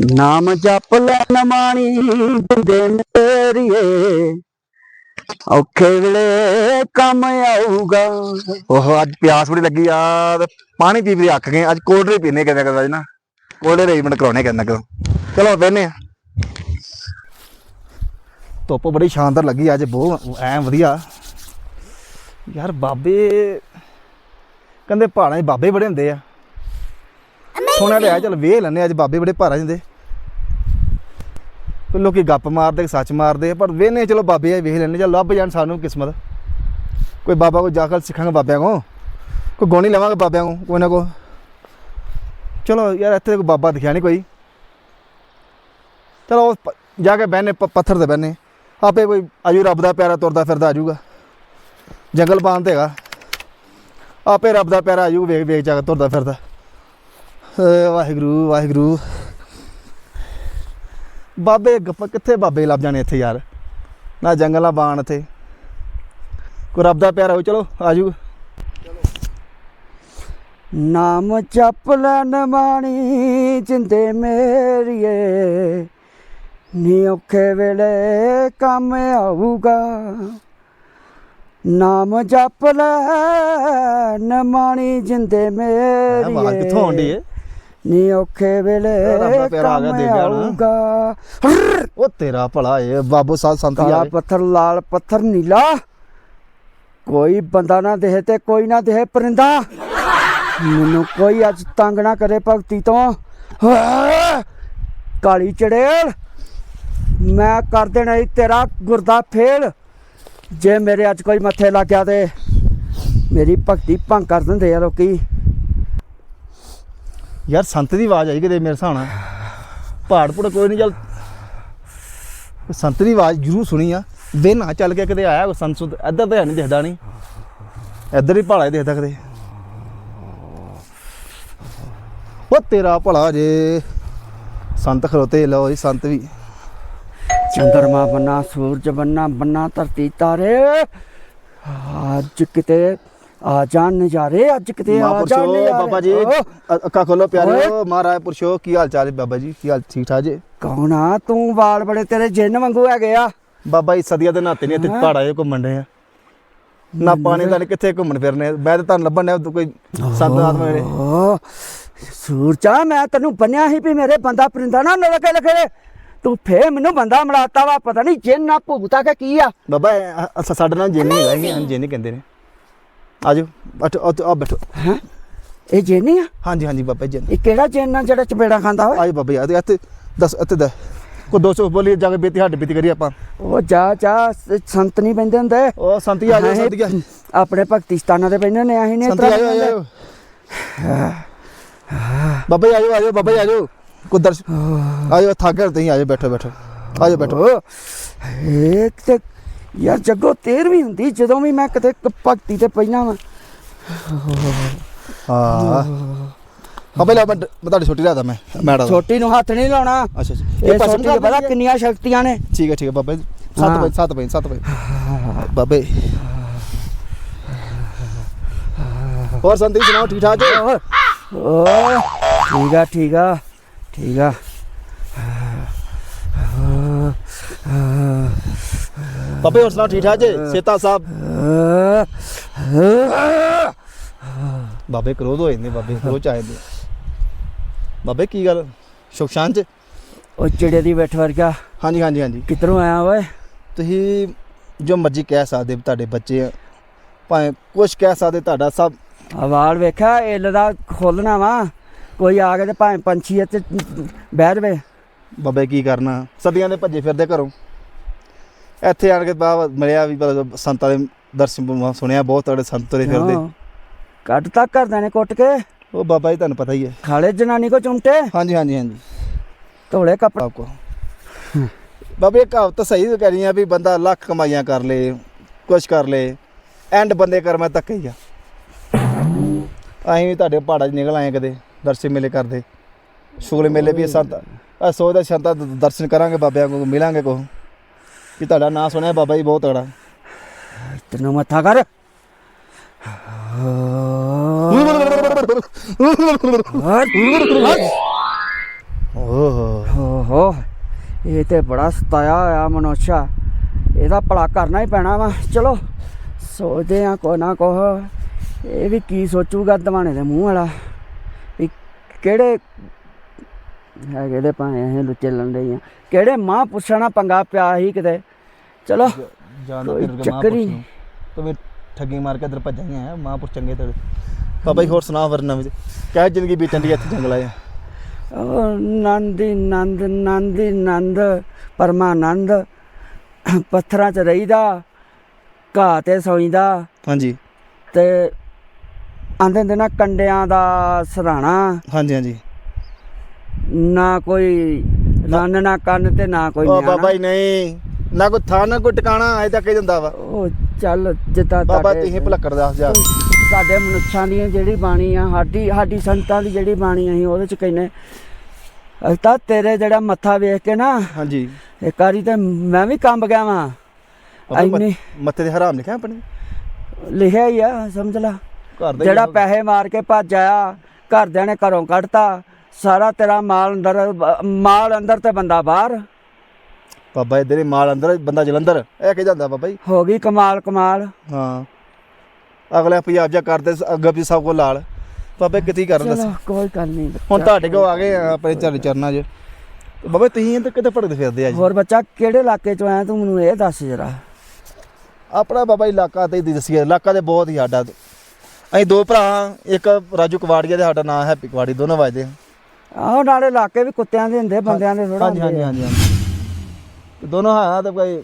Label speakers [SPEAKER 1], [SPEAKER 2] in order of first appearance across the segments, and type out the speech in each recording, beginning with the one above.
[SPEAKER 1] ਨਾਮ ਜਪ ਲੈ ਨਮਾਣੀ ਦਿੰਦੇ ਮੇਰੀਏ ਔਖੇ ਵੇਲੇ ਕੰਮ ਆਊਗਾ।
[SPEAKER 2] ਉਹ ਅੱਜ ਪਿਆਸ ਬੜੀ ਲੱਗੀ ਆ ਤੇ ਪਾਣੀ ਪੀ ਪੀ ਅੱਕ ਗਏ। ਅੱਜ ਕੋਲਡ ਡਰਿੰਕ ਪੀਨੇ ਕਿਤੇ ਕਿਤੇ ਨਾ। ਕੋਲਡ ਅਰੇਂਜਮੈਂਟ ਕਰਾਉਣੇ ਕਿੰਨਾ ਕੋ। ਚਲੋ ਬੈਨੇ ਆ। ਧੁੱਪ ਬੜੀ ਸ਼ਾਨਦਾਰ ਲੱਗੀ ਅੱਜ ਬਹੁਤ ਐ ਵਧੀਆ। ਯਾਰ ਬਾਬੇ ਕਹਿੰਦੇ ਪਹਾੜਾਂ 'ਚ ਬਾਬੇ ਬੜੇ ਹੁੰਦੇ ਆ। ਸੁਣਿਆ ਲਿਆ ਚਲ ਵੇਖ ਲੈਨੇ ਅੱਜ ਬਾਬੇ ਬੜੇ ਭਾਰਾ ਜਾਂਦੇ। ਕੋਈ ਲੋਕੀ ਗੱਪ ਮਾਰਦੇ, ਸੱਚ ਮਾਰਦੇ ਪਰ ਵੇਨੇ ਚਲੋ ਬਾਬੇ ਆ, ਵੇਖ ਲੈਨੇ ਚਲ ਲੱਭ ਜਾਣ ਸਾਨੂੰ ਕਿਸਮਤ। ਕੋਈ ਬਾਬਾ ਕੋ ਜਾ ਕੇ ਸਿੱਖਾਂਗੇ ਬਾਬਿਆਂ ਕੋ ਕੋਈ ਗੋਣੀ ਲਵਾਂਗੇ ਬਾਬਿਆਂ ਕੋ ਕੋਈ ਨਾ ਕੋ ਚਲੋ ਯਾਰ, ਇੱਥੇ ਕੋਈ ਬਾਬਾ ਦਿਖਿਆ ਨਹੀਂ ਕੋਈ। ਚਲੋ ਜਾ ਕੇ ਬਹਿਨੇ ਪੱਥਰ ਤੇ ਬਹਿਨੇ। ਆਪੇ ਕੋਈ ਆਜੂ, ਰੱਬ ਦਾ ਪਿਆਰਾ ਤੁਰਦਾ ਫਿਰਦਾ ਆਜੂਗਾ। ਜੰਗਲ ਪਾਨ ਤੇ ਹੈਗਾ। ਆਪੇ ਰੱਬ ਦਾ ਪਿਆਰਾ ਆਜੂ, ਵੇਖ ਵੇਖ ਜਾ ਕੇ ਤੁਰਦਾ ਫਿਰਦਾ। ਵਾਹਿਗੁਰੂ ਵਾਹਿਗੁਰੂ। ਬਾਬੇ ਗੱਪ ਕਿੱਥੇ ਬਾਬੇ ਲੱਭ ਜਾਣੇ ਇੱਥੇ ਯਾਰ? ਨਾ ਜੰਗਲ ਨਾ ਬਾਣ ਇੱਥੇ। ਕੋਈ ਰੱਬ ਦਾ ਪਿਆਰਾ ਹੋ ਚਲੋ ਆਜੂ
[SPEAKER 1] ਨਾਮ ਜਪ ਲੈ ਨਮਾਣੀ ਜਿੰਦੇ ਮੇਰੀਏ ਨੀ ਔਖੇ ਵੇਲੇ ਕੰਮ ਆਊਗਾ। ਨਾਮ ਜਪ ਲੈ ਨਮਾਣੀ ਜਿੰਦੇ ਮੇਰੀਏ
[SPEAKER 2] ਆਵਾਜ਼ ਕਿੱਥੋਂ ਆਉਂਦੀ ਏ?
[SPEAKER 1] ਨੀ ਔਖੇ ਵੇਲੇ
[SPEAKER 2] ਰੱਬ ਦਾ ਪਿਆਰਾ ਆ ਗਿਆ, ਦੇਖ ਗਿਆ ਉਹ ਤੇਰਾ ਭਲਾ ਏ ਬਾਬੂ ਸਾਧ ਸੰਤ ਯਾਰ
[SPEAKER 1] ਪੱਥਰ ਲਾਲ ਪੱਥਰ ਨੀਲਾ। ਕੋਈ ਬੰਦਾ ਨਾ ਦੇਹ ਤੇ ਕੋਈ ਨਾ ਦੇਹ ਪਰਿੰਦਾ। ਮੈਨੂੰ ਕੋਈ ਅੱਜ ਤੰਗ ਨਾ ਕਰੇ ਭਗਤੀ ਤੋਂ! ਕਾਲੀ ਚੜੇਲ। ਮੈਂ ਕਰ ਦੇਣਾ ਤੇਰਾ ਗੁਰਦਾ ਫੇਲ। ਜੇ ਮੇਰੇ ਅੱਜ ਕੋਈ ਮੱਥੇ ਲੱਗ ਗਿਆ ਤੇ ਮੇਰੀ ਭਗਤੀ ਭੰਗ ਕਰ ਦਿੰਦੇ ਆ ਲੋਕੀ।
[SPEAKER 2] ਯਾਰ ਸੰਤ ਦੀ ਆਵਾਜ਼ ਆਈ ਕਿਤੇ ਮੇਰੇ ਹਿਸਾਬ ਨਾਲ? ਪਹਾੜ ਪੂੜ ਕੋਈ ਨਹੀਂ ਚੱਲ। ਸੰਤ ਦੀ ਆਵਾਜ਼ ਜ਼ਰੂਰ ਸੁਣੀ ਆ। ਵੇ ਨਾ ਚੱਲ ਕੇ ਕਿਤੇ ਆਇਆ ਕੋਈ ਸੰਤ ਸੁਤ, ਇੱਧਰ ਤਾਂ ਹੈ ਨਹੀਂ ਦਿਖਦਾ ਨਹੀਂ ਇੱਧਰ ਹੀ ਪਹਾੜਾ ਹੀ ਦਿਖਦਾ ਕਿਤੇ। ਉਹ ਤੇਰਾ ਭਲਾ ਜੇ। ਸੰਤ ਖਲੋਤੇ, ਲਓ ਜੀ ਸੰਤ ਵੀ।
[SPEAKER 1] ਚੰਦਰਮਾ ਬੰਨਾ, ਸੂਰਜ ਬੰਨਾ ਬੰਨਾ ਧਰਤੀ ਤਾਰੇ। ਅੱਜ ਕਿਤੇ ਆ ਜਾਣ ਨਜ਼ਾਰੇ ਅੱਜ ਕਿਤੇ ਆ ਜਾਣ ਨਜ਼ਾਰੇ
[SPEAKER 2] ਬਾਬਾ ਜੀ ਅੱਖਾਂ ਖੋਲੋ ਪਿਆਰਿਓ ਮਹਾਰਾਜ ਪੁਰਸ਼ੋ ਕੀ ਹਾਲ ਚਾਲ ਹੈ ਬਾਬਾ ਜੀ? ਕੀ ਹਾਲ ਠੀਕ ਠਾਕ ਜੀ?
[SPEAKER 1] ਕੌਣ ਆ? ਤੂੰ ਵਾਲ ਬੜੇ ਤੇਰੇ ਜਿੰਨ ਵਾਂਗੂ ਹੈਗੇ ਆ।
[SPEAKER 2] ਬਾਬਾ ਜੀ ਸਦੀਆਂ ਦੇ ਨਾਤੇ ਨਹੀਂ ਇੱਥੇ? ਪਹਾੜਾਂ 'ਚ ਘੁੰਮਣ ਦੇ ਆ। ਨਾ ਪਾਣੀ ਦਾ ਨੀ ਕਿੱਥੇ ਘੁੰਮਣ ਫਿਰਨੇ। ਮੈਂ ਤਾਂ ਤੁਹਾਨੂੰ ਲੱਭਣ ਡਿਆ ਕੋਈ ਸੰਤ ਆਤਮਾ
[SPEAKER 1] ਓ ਸੂਰਜਾ ਮੈਂ ਤੈਨੂੰ ਬੰਨਿਆ ਸੀ ਵੀ ਮੇਰੇ ਬੰਦਾ ਪਰਿੰਦਾ ਨਾ ਲਗੇ ਲਗੇ ਤੂੰ ਫੇ ਮੈਨੂੰ ਬੰਦਾ ਮਲਾਤਾ ਵਾ ਪਤਾ ਨਹੀਂ ਜਿੰਨ ਆ ਭੁਗਤਾ ਕੇ ਕੀ ਆ।
[SPEAKER 2] ਬਾਬਾ ਸਾਡੇ ਨਾਲ ਜਿੰਨੀ ਹੈਗਾ ਹੀ ਹਾਂ ਜਿੰਨੀ ਕਹਿੰਦੇ ਨੇ। ਆਜੋ ਬੈਠੋ ਆ ਬੈਠੋ।
[SPEAKER 1] ਹੈਂ? ਇਹ ਜਿੰਨੀ ਆ?
[SPEAKER 2] ਹਾਂਜੀ ਹਾਂਜੀ ਬਾਬਾ ਜੀ
[SPEAKER 1] ਇਹ ਕਿਹੜਾ ਜਿੰਨ ਆ ਜਿਹੜਾ ਚਪੇੜਾ ਖਾਂਦਾ ਓਏ?
[SPEAKER 2] ਆਜੋ ਬਾਬਾ ਜੀ ਇੱਥੇ ਦੱਸ ਇੱਥੇ ਦਾ ਕੋ 200 ਬੋਲੀ ਜਾ ਕੇ ਬੇਤੀ ਹੱਡ ਬੇਤੀ ਕਰੀ ਆਪਾਂ।
[SPEAKER 1] ਉਹ ਜਾ ਜਾ ਸ- ਸੰਤ ਨਹੀਂ ਬੰਦੇ ਹੁੰਦੇ?
[SPEAKER 2] ਉਹ ਸੰਤੀ ਆ ਜਾਓ
[SPEAKER 1] ਹਾਂ,
[SPEAKER 2] ਸੰਤੀ ਆ
[SPEAKER 1] ਆਪਣੇ ਭਗਤੀ ਸਥਾਨਾਂ ਤੇ ਬੈਠੇ ਨੇ ਅਸੀਂ ਨੇ
[SPEAKER 2] ਸੰਤੀ ਬਾਬਾ ਜੀ ਆਜੋ ਆਜੋ ਬਾਬਾ ਜੀ ਆਜੋ ਕੋ ਦਰਸ਼ ਆਜੋ ਥੱਕ ਗਏ ਤੁਸੀਂ ਆਜੋ ਬੈਠੋ ਬੈਠੋ। ਆਜੋ ਬੈਠੋ।
[SPEAKER 1] ਇੱਕ ਤੇ ਯਾਰ ਜੱਗੋ ਤੇਰ ਵੀ ਹੁੰਦੀ ਜਦੋਂ ਵੀ ਮੈਂ ਕਿਤੇ ਭਗਤੀ ਤੇ ਪਹਿਲਾਂ ਵਾਂ।
[SPEAKER 2] ਹਾਂ। ਬਾਬਾ ਲੈ ਮੈਂ ਤੁਹਾਡੀ ਛੁੱਟੀ ਲਾਦਾ ਮੈਂ ਮੈਡਮ
[SPEAKER 1] ਛੋਟੀ ਨੂੰ ਹੱਥ ਨਹੀਂ ਲਾਉਣਾ।
[SPEAKER 2] ਅੱਛਾ ਅੱਛਾ।
[SPEAKER 1] ਇਹ ਛੋਟੀ
[SPEAKER 2] ਕਰ
[SPEAKER 1] ਪਤਾ
[SPEAKER 2] ਹੈ?
[SPEAKER 1] ਕਿੰਨੀਆਂ ਸ਼ਕਤੀਆਂ ਨੇ।
[SPEAKER 2] ਠੀਕ ਹੈ ਠੀਕ ਹੈ ਬਾਬਾ ਜੀ।
[SPEAKER 1] ਹਾਂ।
[SPEAKER 2] 7 ਵਜੇ 7 ਵਜੇ 7 ਵਜੇ। ਬਾਬੇ। ਹੋਰ ਸੰਦੀਪ ਸੁਣਾਓ ਠੀਕ ਠਾਕ
[SPEAKER 1] ਓ ਠੀਕ ਆ ਠੀਕ ਆ ਠੀਕ ਆ।
[SPEAKER 2] ਬਾਬੇ ਹੋਰ ਸੁਣਾਓ ਠੀਕ ਠਾਕ ਜੀ? ਸੇਤਾ ਸਾਹਿਬ। ਬਾਬੇ ਕਰੋਧ ਹੋ ਜਾਂਦੇ ਬਾਬੇ ਕਰੋਧ ਚ ਆ ਜਾਂਦੇ ਬਾਬੇ ਕੀ ਗੱਲ? ਚ?
[SPEAKER 1] ਉਹ ਚਿੜੇ ਦੀ ਬੈਠ ਵਰਗਾ।
[SPEAKER 2] ਹਾਂਜੀ ਹਾਂਜੀ ਹਾਂਜੀ।
[SPEAKER 1] ਕਿੱਧਰੋਂ ਆਇਆ ਓਏ?
[SPEAKER 2] ਤੁਸੀਂ ਜੋ ਮਰਜ਼ੀ ਕਹਿ ਸਕਦੇ ਤੁਹਾਡੇ ਬੱਚੇ ਆ। ਭਾਵੇਂ ਕੁਝ ਕਹਿ ਸਕਦੇ ਤੁਹਾਡਾ ਸਭ।
[SPEAKER 1] ਆ ਵਾਲ ਵੇਖਿਆ ਇੱਲ ਦਾ ਖੋਲਣਾ ਵਾ। ਕੋਈ ਆ ਕੇ ਤੇ ਭਾਵੇਂ ਪੰਛੀ ਇੱਥੇ ਬਹਿ ਜਵੇ।
[SPEAKER 2] ਬਾਬੇ ਕੀ ਕਰਨਾ? ਸਦੀਆਂ ਦੇ ਭੱਜੇ ਫਿਰਦੇ ਘਰੋਂ। ਇੱਥੇ ਆਣ ਕੇ ਬਾਬਾ ਮਿਲਿਆ ਵੀ ਮਤਲਬ ਸੰਤਾਂ ਦੇ ਦਰਸ਼ਨ ਸੁਣਿਆ ਬਹੁਤ ਤੜੇ ਸੰਤ ਤੁਰੇ ਫਿਰਦੇ।
[SPEAKER 1] ਕੱਟ ਤੱਕ ਕਰਦਾ ਨੇ ਕੁੱਟ ਕੇ।
[SPEAKER 2] ਉਹ ਬਾਬਾ ਜੀ ਤੁਹਾਨੂੰ ਪਤਾ ਹੀ ਹੈ।
[SPEAKER 1] ਖਾਲੇ ਜਨਾਨੀ ਕੋ ਚੁੰਮਟੇ?
[SPEAKER 2] ਹਾਂਜੀ ਹਾਂਜੀ ਹਾਂਜੀ।
[SPEAKER 1] ਧੋਲੇ ਕੱਪੜੇ
[SPEAKER 2] ਆਪਕੋ ਬਾਬੇ ਕਹਾਵਤ ਸਹੀ ਕਹਿ ਰਹੀ ਆ ਵੀ ਬੰਦਾ ਲੱਖ ਕਮਾਈਆਂ ਕਰ ਲੇ ਕੁਛ ਕਰ ਲੇ ਐਂਡ ਬੰਦੇ ਕਰ ਮੈਂ ਧੱਕੇ ਹੀ ਆ। ਅਸੀਂ ਵੀ ਤੁਹਾਡੇ ਪਹਾੜਾਂ 'ਚ ਨਿਕਲ ਆਏ ਕਦੇ ਦਰਸ਼ਨ ਮੇਲੇ ਕਰਦੇ। ਸ਼ੁਗਲ ਮੇਲੇ ਵੀ ਸੰਤ। ਆ ਸੋਚਦਾ ਸੰਤਾਂ ਦੇ ਦਰਸ਼ਨ ਕਰਾਂਗੇ ਬਾਬਿਆਂ ਕੋਲ ਮਿਲਾਂਗੇ ਕੋ ਵੀ ਤੁਹਾਡਾ ਨਾਂ ਸੁਣਿਆ ਬਾਬਾ ਜੀ ਬਹੁਤ ਤਗੜਾ
[SPEAKER 1] ਤੈਨੂੰ ਮੱਥਾ ਕਰ।
[SPEAKER 2] ਓਹੋ,
[SPEAKER 1] ਇਹ ਤੇ ਬੜਾ ਸਤਾਇਆ ਹੋਇਆ ਮਨੋਸ਼ਾ। ਇਹਦਾ ਭਲਾ ਕਰਨਾ ਹੀ ਪੈਣਾ ਵਾ। ਚਲੋ, ਸੋਚਦੇ ਆ ਕੋ ਨਾ ਕੋ ਇਹ ਵੀ ਕੀ ਸੋਚੂਗਾ ਦਵਾਣੇ ਦੇ ਮੂੰਹ ਵਾਲਾ। ਵੀ ਕਿਹੜੇ ਹੈਗੇ ਦੇ ਭਾਵੇਂ ਅਸੀਂ ਲੁੱਚੇ ਲੰਡੇ ਆ। ਕਿਹੜੇ ਮਾਂ ਪੁੱਛਣਾ ਪੰਗਾ ਪਿਆ ਸੀ ਕਿਤੇ? ਚਲੋ
[SPEAKER 2] ਜਾਨਾ
[SPEAKER 1] ਕੋਈ
[SPEAKER 2] ਕੇ
[SPEAKER 1] ਚੱਕਰ ਹੀ
[SPEAKER 2] ਮਾਂ ਤੂੰ ਵੀ ਠੱਗੀ ਮਾਰ ਕੇ ਇਧਰ ਭੱਜਾਂ ਹੈ ਮਾਂ ਪੁੱਛ ਚੰਗੇ ਤੇਰੇ। ਬਾਬਾ ਜੀ ਹੋਰ ਸੁਣਾ ਵਰਨਾ ਵਿੱਚ ਕਹਿ ਜ਼ਿੰਦਗੀ ਬੀਤਣ ਦੀ ਇੱਥੇ ਜੰਗਲ ਆਇਆ
[SPEAKER 1] ਉਹ ਨੰਦੀ ਨੰਦ ਨੰਦੀ ਨੰਦ ਪਰਮਾਨੰਦ। ਪੱਥਰਾਂ 'ਚ ਰਹੀਦਾ ਘਾਹ ਤੇ ਸੌਂਦਾ
[SPEAKER 2] ਹਾਂਜੀ।
[SPEAKER 1] ਤੇ ਆਂਦੇ ਹੁੰਦੇ ਨਾ ਕੰਡਿਆਂ ਦਾ ਸਰਾਣਾ।
[SPEAKER 2] ਹਾਂਜੀ ਹਾਂਜੀ।
[SPEAKER 1] ਨਾ ਕੋਈ ਰੰਨ ਨਾ ਕੰਨ ਤੇ ਨਾ ਕੋਈ
[SPEAKER 2] ਉਹ
[SPEAKER 1] ਨਿਆਣਾ।
[SPEAKER 2] ਬਾਬਾ ਜੀ ਨਹੀਂ। ਨਾ ਕੋਈ ਥਾਂ ਨਾ ਕੋਈ ਟਿਕਾਣਾ ਅਜੇ ਤੱਕ ਹੀ ਵਾ।
[SPEAKER 1] ਉਹ ਚੱਲ ਜਿੱਦਾਂ
[SPEAKER 2] ਬਾਬਾ ਤੁਸੀਂ ਭੁਲੱਕੜ ਦੱਸ ਜਾ।
[SPEAKER 1] ਸਾਡੇ ਮਨੁੱਖਾਂ ਦੀ ਜਿਹੜੀ ਬਾਣੀ ਆ ਸਾਡੀ ਸਾਡੀ ਸੰਤਾਂ ਦੀ ਜਿਹੜੀ ਬਾਣੀ ਆ ਅਸੀਂ ਉਹਦੇ ਚ ਕਹਿੰਨੇ ਅਸੀਂ ਤਾਂ ਤੇਰੇ ਜਿਹੜਾ ਮੱਥਾ ਵੇਖ ਕੇ ਨਾ
[SPEAKER 2] ਹਾਂਜੀ।
[SPEAKER 1] ਇੱਕ ਵਾਰੀ ਤੇ ਮੈਂ ਵੀ ਕੰਬ ਗਿਆ ਵਾਂ। ਇੰਨੀ
[SPEAKER 2] ਮੱਥੇ- ਦੇ ਹਰਾਮ ਲਿਖਿਆ ਆਪਣੇ?
[SPEAKER 1] ਲਿਖਿਆ ਹੀ ਆ ਸਮਝ ਲਾ।
[SPEAKER 2] ਦਾ
[SPEAKER 1] ਜਿਹੜਾ। ਪੈਸੇ ਮਾਰ ਕੇ ਭੱਜ ਆਇਆ ਘਰਦਿਆਂ ਨੇ ਘਰੋਂ ਕੱਢਤਾ। ਸਾਰਾ ਤੇਰਾ ਮਾਲ ਅੰਦਰ ਮਾਲ ਅੰਦਰ ਤੇ ਬੰਦਾ ਬਾਹਰ।
[SPEAKER 2] ਬਾਬਾ ਇਧਰ ਹੀ ਮਾਲ ਅੰਦਰ ਬੰਦਾ ਜਲੰਧਰ ਇਹ ਕਿ ਜਾਂਦਾ ਬਾਬਾ ਜੀ?
[SPEAKER 1] ਹੋ ਗਈ ਕਮਾਲ ਕਮਾਲ।
[SPEAKER 2] ਹਾਂ। ਅਗਲੇ ਪੰਜਾਬ ਜਾ ਕਰਦੇ ਅੱਗੇ ਵੀ ਸਭ ਕੋ ਲਾਲ। ਬਾਬੇ ਕਿਤੇ ਕਰਨ ਦੱਸ।
[SPEAKER 1] ਚਲੋ ਕੋਈ ਗੱਲ ਨਹੀਂ
[SPEAKER 2] ਹੁਣ। ਤੁਹਾਡੇ ਕੋ ਆ ਗਏ ਆਪਣੇ ਚਰਨ ਚਰਨਾਂ 'ਚ। ਤੇ ਬਾਬਾ ਤੁਸੀਂ ਤੇ ਕਿਤੇ ਭੜਕਦੇ ਫਿਰਦੇ ਆ ਜੀ?
[SPEAKER 1] ਹੋਰ ਬੱਚਾ ਕਿਹੜੇ ਇਲਾਕੇ ਚੋਂ ਆਇਆ ਤੂੰ? ਮੈਨੂੰ ਇਹ ਦੱਸ ਜਰਾ।
[SPEAKER 2] ਆਪਣਾ ਬਾਬਾ ਇਲਾਕਾ ਤੇ ਹੀ ਦੱਸੀਏ ਇਲਾਕਾ ਤੇ ਬਹੁਤ ਹੀ ਸਾਡਾ। ਅਸੀਂ ਦੋ ਭਰਾ ਇੱਕ ਰਾਜੂ ਕਵਾੜੀਆ ਦੇ ਸਾਡਾ ਨਾਮ ਹੈਪੀ ਕਵਾੜੀ ਦੋਨੋਂ ਵੱਜਦੇ ਆ।
[SPEAKER 1] ਆਹੋ ਨਾਲੇ ਇਲਾਕੇ ਵੀ ਕੁੱਤਿਆਂ ਦੇ ਹੁੰਦੇ ਬੰਦਿਆਂ ਦੇ ਥੋੜਾ
[SPEAKER 2] ਹਾਂਜੀ ਹਾਂਜੀ ਹਾਂਜੀ ਤੇ ਦੋਨੋਂ ਹਾਂ ਤੇ ਕੋਈ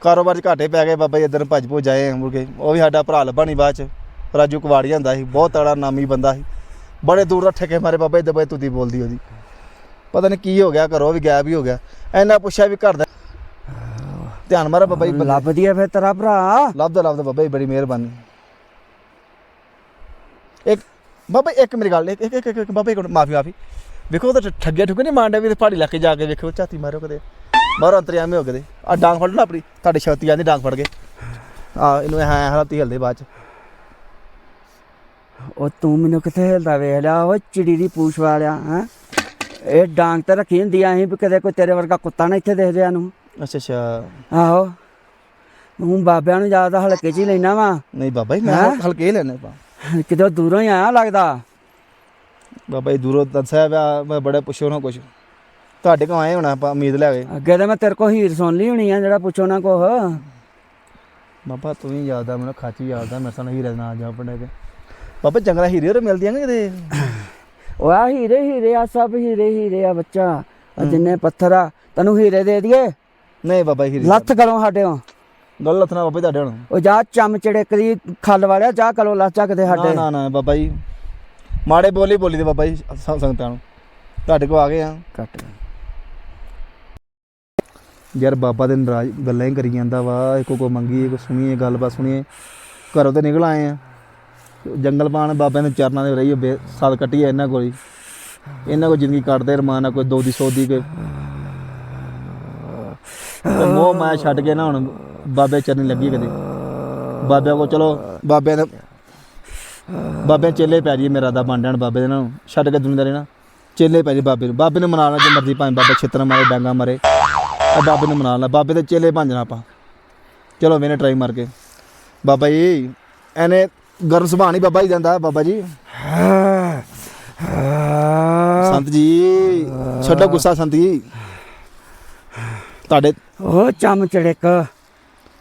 [SPEAKER 2] ਕਾਰੋਬਾਰ 'ਚ ਘਾਟੇ ਪੈ ਗਏ ਬਾਬਾ ਜੀ ਇੱਧਰ ਭੱਜ ਭੁੱਜ ਆਏ ਕੇ। ਉਹ ਵੀ ਸਾਡਾ ਭਰਾ ਲੱਭਾ ਨਹੀਂ ਬਾਅਦ 'ਚ। ਰਾਜੂ ਕਵਾੜੀਆ ਹੁੰਦਾ ਸੀ ਬਹੁਤ ਤੜਾ ਨਾਮੀ ਬੰਦਾ ਸੀ। ਬੜੇ ਦੂਰ ਦਾ ਠੇਕੇ ਮਾਰੇ ਬਾਬਾ ਜੀ ਦਬਾਈ ਤੁਦੀ ਬੋਲਦੀ ਉਹਦੀ। ਪਤਾ ਨਹੀਂ ਕੀ ਹੋ ਗਿਆ ਘਰੋਂ ਵੀ ਗਾਇਬ ਹੀ ਹੋ ਗਿਆ। ਐਨਾ ਪੁੱਛਿਆ ਵੀ ਘਰ ਦਾ ਧਿਆਨ ਮਾਰਾ ਬਾਬਾ ਜੀ
[SPEAKER 1] ਲੱਭਦੀ ਆ ਫਿਰ ਤੇਰਾ ਭਰਾ।
[SPEAKER 2] ਲੱਭਦਾ ਲੱਭਦਾ ਬਾਬਾ ਜੀ ਬੜੀ ਮਿਹਰਬਾਨੀ। ਇੱਕ ਬਾਬਾ ਇੱਕ ਮੇਰੀ ਗੱਲ ਇੱਕ ਇੱਕ ਇੱਕ- ਇੱਕ ਬਾਬਾ ਜੀ ਮਾਫੀ ਮਾਫੀ। ਵੇਖੋ ਉਹ ਤਾਂ ਠੱਗਿਆ ਠੁੱਗੇ ਨਹੀਂ ਮਾਰਦਾ ਵੀ ਪਹਾੜੀ ਇਲਾਕੇ ਜਾ ਕੇ ਵੇਖੋ ਝਾਤੀ ਮਾਰੋ ਕਦੇ। ਬਾਹਰੋਂ ਅੰਤਰਿਆਮੇ ਹੋ ਗਏ ਆ ਡਾਂਗ ਫੜ ਲਓ ਆਪਣੀ ਤੁਹਾਡੀ ਸ਼ਕਤੀ ਆਂਦੀ ਡਾਂਗ ਫੜ ਕੇ ਆ ਇਹਨੂੰ ਐ ਹਾਲਤੀ ਹਿਲਦੇ ਬਾਅਦ ਚ।
[SPEAKER 1] ਉਹ ਤੂੰ ਮੈਨੂੰ ਕਿੱਥੇ ਹਿਲਦਾ ਵੇਖ ਲਿਆ ਉਹ ਚਿੜੀ ਦੀ ਪੂਛ ਵਾਲਿਆ ਹੈ? ਇਹ ਡਾਂਗ ਤੇ ਰੱਖੀ ਹੁੰਦੀ ਆ ਅਸੀਂ ਵੀ ਕਦੇ ਕੋਈ ਤੇਰੇ ਵਰਗਾ ਕੁੱਤਾ ਨਾ ਇੱਥੇ ਦੇਖਦੇ ਆ ਨੂੰ
[SPEAKER 2] ਅੱਛਾ ਅੱਛਾ।
[SPEAKER 1] ਆਹੋ। ਤੂੰ ਬਾਬਿਆਂ ਨੂੰ ਜ਼ਿਆਦਾ ਹਲਕੇ 'ਚ ਹੀ ਲੈਣਾ ਵਾ।
[SPEAKER 2] ਨਹੀਂ ਬਾਬਾ ਜੀ ਮੈਂ
[SPEAKER 1] ਹੈਂ?
[SPEAKER 2] ਹਲਕੇ ਹੀ ਲੈਣੇ ਪਾ
[SPEAKER 1] ਕਿਤੇ ਦੂਰੋਂ ਹੀ ਆਇਆ ਲੱਗਦਾ।
[SPEAKER 2] ਬਾਬਾ ਜੀ ਦੂਰੋਂ ਦੱਸਿਆ ਪਿਆ ਮੈਂ ਬੜੇ ਪੁੱਛੋ ਨਾ ਕੁਛ ਤੁਹਾਡੇ ਕੋਲ ਆਏ ਹੋਣਾ ਆਪਾਂ ਉਮੀਦ ਲੈ ਗਏ
[SPEAKER 1] ਅੱਗੇ ਤਾਂ ਮੈਂ ਤੇਰੇ ਕੋ ਹੀਰ ਸੁਣ ਲਈ ਹੋਣੀ ਆ ਜਿਹੜਾ ਪੁੱਛੋ ਨਾ ਕੋਹ
[SPEAKER 2] ਬਾਬਾ ਤੂੰ ਹੀ ਯਾਦ ਆ ਮੈਨੂੰ ਖਾਚੀ ਯਾਦ ਆ ਮੇਰੇ ਸਾਨ ਹੀਰੇ ਨਾਲ ਜਾ ਪੜੇ ਤੇ ਬਾਬਾ ਜੰਗਲਾ ਹੀਰੇ ਹੋਰ ਮਿਲਦੀਆਂ ਨੇ ਕਿਤੇ?
[SPEAKER 1] ਉਹ ਆ ਹੀਰੇ ਹੀਰੇ ਆ ਸਭ ਹੀਰੇ ਹੀਰੇ ਆ ਬੱਚਾ। ਆ ਜਿੰਨੇ ਪੱਥਰ ਆ ਤੈਨੂੰ ਹੀਰੇ ਦੇ ਦਈਏ?
[SPEAKER 2] ਨਹੀਂ ਬਾਬਾ ਹੀਰੇ
[SPEAKER 1] ਲੱਥ ਗਲੋਂ ਸਾਡੇੋਂ
[SPEAKER 2] ਗੱਲ ਲੱਥਣਾ ਬਾਬਾ ਤੁਹਾਡੇ ਹੁਣ।
[SPEAKER 1] ਉਹ ਜਾ ਚਮ ਚੜੇ ਕਰੀ ਖੱਲ ਵਾਲਿਆ ਜਾ ਗਲੋਂ ਲੱਥ ਚੱਕਦੇ
[SPEAKER 2] ਨਾ
[SPEAKER 1] ਸਾਡੇ।
[SPEAKER 2] ਨਾ ਨਾ ਬਾਬਾ ਜੀ। ਮਾੜੇ ਬੋਲੀ ਬੋਲੀ ਦੇ ਬਾਬਾ ਜੀ ਸੰਗਤਾਂ ਨੂੰ। ਤੁਹਾਡੇ ਕੋ ਆ ਗਏ ਆ।
[SPEAKER 1] ਕੱਟ।
[SPEAKER 2] ਯਾਰ ਬਾਬਾ ਦੇ ਨਰਾਜ ਗੱਲਾਂ ਹੀ ਕਰੀ ਜਾਂਦਾ ਵਾ, ਇੱਕੋ ਕੋ ਮੰਗੀ ਕੋ ਸੁਣੀਏ ਗੱਲਬਾਤ ਸੁਣੀਏ ਘਰੋਂ ਤੇ ਨਿਕਲ ਆਏ ਆ। ਜੰਗਲ ਪਾਣ ਬਾਬਿਆਂ ਦੇ ਚਰਨਾਂ ਦੇ ਰਹੀ ਬੇ ਸਾਲ ਕੱਟੀ ਆ ਇਹਨਾਂ ਕੋਲ ਹੀ। ਇਹਨਾਂ ਕੋ ਜ਼ਿੰਦਗੀ ਕੱਟਦੇ ਰਮਾਨ ਆ, ਕੋਈ ਦੋ ਦੀ ਸੌ ਦੀ ਕੋਈ। ਤੇ ਮੋਹ ਮਾਇਆ ਛੱਡ ਕੇ ਨਾ ਹੁਣ ਬਾਬੇ ਚਰਨੀ ਲੱਗੀ ਕਦੇ। ਬਾਬਿਆਂ ਕੋ ਚਲੋ, ਬਾਬਿਆਂ ਦੇ ਬਾਬੇ ਚੇਲੇ ਪੈ ਜੀ ਮੇਰਾ ਦਾ ਬਣ ਬਾਬੇ ਦੇ ਨਾਲ। ਛੱਡ ਕੇ ਦੁਨੀਆ ਰਹਿਣਾ ਚੇਲੇ ਪੈ ਜੀ ਬਾਬੇ ਨੂੰ। ਬਾਬੇ ਨੂੰ ਮਨਾ ਜੇ ਮਰਜ਼ੀ ਭਾਵੇਂ ਬਾਬਾ ਛਿੱਤਰ ਮਾਰੇ, ਡਾਂਗਾ ਮਾਰੇ। ਆ ਬਾਬੇ ਨੂੰ ਮਨਾ ਲਾ ਬਾਬੇ ਦੇ ਚੇਲੇ ਬਣ ਜਾਣਾ ਆਪਾਂ। ਚਲੋ ਮੈਨੇ ਟਰਾਈ ਮਾਰ ਕੇ। ਬਾਬਾ ਜੀ ਐਨੇ ਗਰਮ ਸੁਭਾਅ ਨਹੀਂ ਬਾਬਾ ਜੀ ਜਾਂਦਾ ਬਾਬਾ ਜੀ। ਸੰਤ ਜੀ ਛੱਡੋ ਗੁੱਸਾ ਸੰਤ ਜੀ। ਤੁਹਾਡੇ
[SPEAKER 1] ਉਹ ਚਮ ਚੜਕ।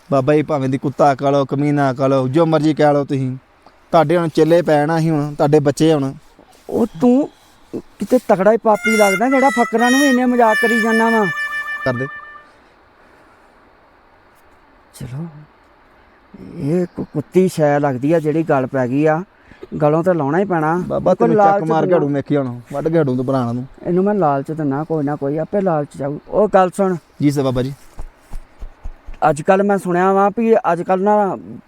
[SPEAKER 2] ਬਾਬਾ ਜੀ ਭਾਵੇਂ ਦੀ ਕੁੱਤਾ ਕਹ ਲਓ ਕਮੀਨਾ ਕਹ ਲਓ ਜੋ ਮਰਜ਼ੀ ਕਹਿ ਲਓ ਤੁਸੀਂ। ਤੁਹਾਡੇ ਹੁਣ ਚੇਲੇ ਪੈਣਾ ਸੀ ਹੁਣ ਤੁਹਾਡੇ ਬੱਚੇ ਹੁਣ।
[SPEAKER 1] ਉਹ ਤੂੰ ਕਿਤੇ ਤਕੜਾ ਹੀ ਪਾਪੀ ਲੱਗਦਾ ਜਿਹੜਾ ਫਕਰਾਂ ਨੂੰ ਇੰਨੇ ਮਜ਼ਾਕ ਕਰੀ ਜਾਂਦਾ ਵਾ।
[SPEAKER 2] ਕਰਦੇ
[SPEAKER 1] ਚਲੋ ਇਹ ਕੋ ਕੁੱਤੀ ਸ਼ੈ ਲੱਗਦੀ ਆ ਜਿਹੜੀ ਗੱਲ ਪੈ ਗਈ ਆ। ਗਲੋਂ ਤੇ ਲਾਉਣਾ ਹੀ ਪੈਣਾ।
[SPEAKER 2] ਬਾਬਾ
[SPEAKER 1] ਕੋਈ
[SPEAKER 2] ਤੈਨੂੰ ਚੱਕ
[SPEAKER 1] ਲਾਲਚ
[SPEAKER 2] ਮਾਰ ਕੇ। ਹੜੂ ਵੇਖੀ ਹੁਣ ਵੱਢ ਕੇ ਹੜੂ ਤੂੰ ਭਰਾਣਾ ਨੂੰ।
[SPEAKER 1] ਇਹਨੂੰ ਮੈਂ ਲਾਲਚ ਦਿੰਨਾ ਕੋਈ ਨਾ ਕੋਈ ਆਪੇ ਲਾਲਚ ਜਾਊ। ਉਹ ਗੱਲ ਸੁਣ।
[SPEAKER 2] ਜੀ ਸੇ ਬਾਬਾ ਜੀ।
[SPEAKER 1] ਅੱਜ ਕੱਲ ਮੈਂ ਸੁਣਿਆ ਵਾ ਵੀ ਅੱਜ ਕੱਲ ਨਾ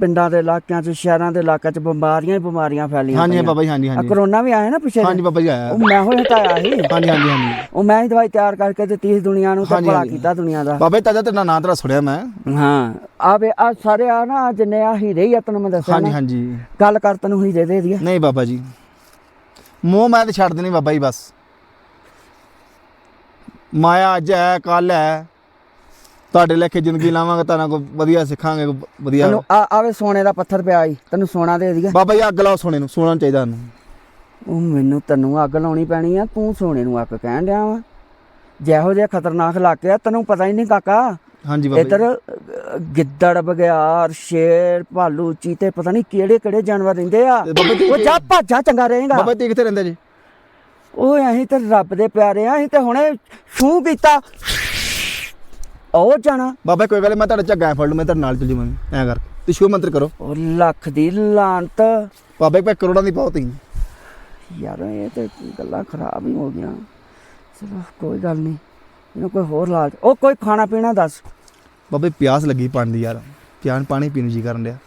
[SPEAKER 1] ਪਿੰਡਾਂ ਦੇ ਇਲਾਕਿਆਂ 'ਚ ਸ਼ਹਿਰਾਂ ਦੇ ਇਲਾਕਿਆਂ 'ਚ ਬਿਮਾਰੀਆਂ ਹੀ ਬਿਮਾਰੀਆਂ ਫੈਲੀਆਂ
[SPEAKER 2] ਹਾਂਜੀ। ਬਾਬਾ ਜੀ ਹਾਂਜੀ ਹਾਂਜੀ।
[SPEAKER 1] ਕਰੋਨਾ ਵੀ ਆਇਆ ਨਾ ਪਿੱਛੇ
[SPEAKER 2] ਹਾਂਜੀ ਬਾਬਾ ਜੀ ਆਇਆ।
[SPEAKER 1] ਉਹ ਮੈਂ ਹੋਇਆ ਹਟਾਇਆ ਸੀ।
[SPEAKER 2] ਹਾਂਜੀ ਹਾਂਜੀ ਹਾਂਜੀ।
[SPEAKER 1] ਉਹ ਮੈਂ ਹੀ ਦਵਾਈ ਤਿਆਰ ਕਰਕੇ ਦਿੱਤੀ ਸੀ ਦੁਨੀਆ ਨੂੰ ਤੇ ਭਲਾ। ਕੀਤਾ ਦੁਨੀਆ ਦਾ।
[SPEAKER 2] ਬਾਬਾ ਜੀ ਤਾਜਾ ਤੇਰਾ ਨਾਂ ਤੇਰਾ ਸੁਣਿਆ ਮੈਂ।
[SPEAKER 1] ਹਾਂ ਆ ਵੇ ਆ ਸਾਰੇ ਆ ਨਾ ਜਿੰਨੇ ਆ ਹੀਰੇ ਹੀ ਤੈਨੂੰ ਮੈਂ ਦੱਸਿਆ
[SPEAKER 2] ਹਾਂਜੀ ਹਾਂਜੀ।
[SPEAKER 1] ਗੱਲ ਕਰ ਤੈਨੂੰ ਹੀਰੇ ਦੇ ਦਈਏ
[SPEAKER 2] ਨਹੀਂ ਬਾਬਾ ਜੀ। ਮੋਹ ਮੈਂ ਤੇ ਛੱਡ ਦੇਣੀ ਬਾਬਾ ਜੀ ਬਸ। ਮਾਇਆ ਅੱਜ ਹੈ ਕੱਲ ਹੈ। ਤੁਹਾਡੇ ਲੇਖੇ ਜ਼ਿੰਦਗੀ ਲਾਵਾਂਗੇ ਤਾਂ ਕੋ ਵਧੀਆ ਸਿੱਖਾਂਗੇ ਕੋਈ ਵਧੀਆ।
[SPEAKER 1] ਤੈਨੂੰ ਆ ਆਵੇ ਸੋਨੇ ਦਾ ਪੱਥਰ ਪਿਆ ਈ ਤੈਨੂੰ ਸੋਨਾ ਦੇ ਦਈਏ
[SPEAKER 2] ਬਾਬਾ ਜੀ ਅੱਗ ਲਾਓ ਸੋਨੇ ਨੂੰ ਸੋਨਾ ਚਾਹੀਦਾ ਸਾਨੂੰ।
[SPEAKER 1] ਉਹ ਮੈਨੂੰ ਤੈਨੂੰ ਅੱਗ ਲਾਉਣੀ ਪੈਣੀ ਆ ਤੂੰ ਸੋਨੇ ਨੂੰ ਅੱਗ ਕਹਿਣ ਡਿਆ ਵਾ। ਜਿਹੋ ਜਿਹਾ ਖਤਰਨਾਕ ਇਲਾਕੇ ਆ ਤੈਨੂੰ ਪਤਾ ਹੀ ਨਹੀਂ ਕਾਕਾ।
[SPEAKER 2] ਹਾਂਜੀ ਬਾਬਾ
[SPEAKER 1] ਇੱਧਰ
[SPEAKER 2] ਜੀ
[SPEAKER 1] ਗਿੱਦੜ ਬਗਿਆੜ ਸ਼ੇਰ ਭਾਲੂ ਚੀਤੇ ਪਤਾ ਨਹੀਂ ਕਿਹੜੇ ਕਿਹੜੇ ਜਾਨਵਰ ਰਹਿੰਦੇ ਆ।
[SPEAKER 2] ਤੇ ਬਾਬਾ ਜੀ
[SPEAKER 1] ਉਹ ਜਾ ਭਾਜਾ ਚੰਗਾ ਰਹੇਗਾ।
[SPEAKER 2] ਬਾਬਾ ਜੀ ਕਿੱਥੇ ਰਹਿੰਦੇ ਜੀ?
[SPEAKER 1] ਉਹ ਅਸੀਂ ਤੇ ਰੱਬ ਦੇ ਪਿਆਰੇ ਆ ਅਸੀਂ ਤੇ ਹੁਣੇ ਛੂ ਕੀਤਾ। ਉਹ ਜਾਣਾ।
[SPEAKER 2] ਬਾਬਾ ਕੋਈ ਗੱਲ ਨੀ, ਮੈਂ ਤੁਹਾਡੇ ਝੱਗਾ ਫੜ ਲੂ ਮੈਂ ਤੁਹਾਡੇ ਨਾਲ ਚੱਲ ਜਾਵਾਂ ਐਂ ਕਰ ਤੇ ਸ਼ਿਵ ਮੰਤਰ ਕਰੋ।
[SPEAKER 1] ਉਹ ਲੱਖ ਦੀ ਲਾਂਤ
[SPEAKER 2] ਬਾਬਾ ਭਾਵੇਂ ਕਰੋੜਾਂ ਦੀ ਬਹੁਤ ਹੀ
[SPEAKER 1] ਯਾਰ ਇਹ ਤੇ ਗੱਲਾਂ ਖਰਾਬ ਹੀ ਹੋ ਗਈਆਂ। ਚਲੋ ਕੋਈ ਗੱਲ ਨਹੀਂ ਇਹਨੂੰ ਕੋਈ ਹੋਰ ਲਾਜ ਉਹ ਕੋਈ ਖਾਣਾ ਪੀਣਾ ਦੱਸ।
[SPEAKER 2] ਬਾਬਾ ਪਿਆਸ ਲੱਗੀ ਪਾਣੀ ਦੀ ਯਾਰ ਪਿਆਨ ਪਾਣੀ ਪੀਣ ਨੂੰ ਜੀ ਕਰਨ ਡਿਆ।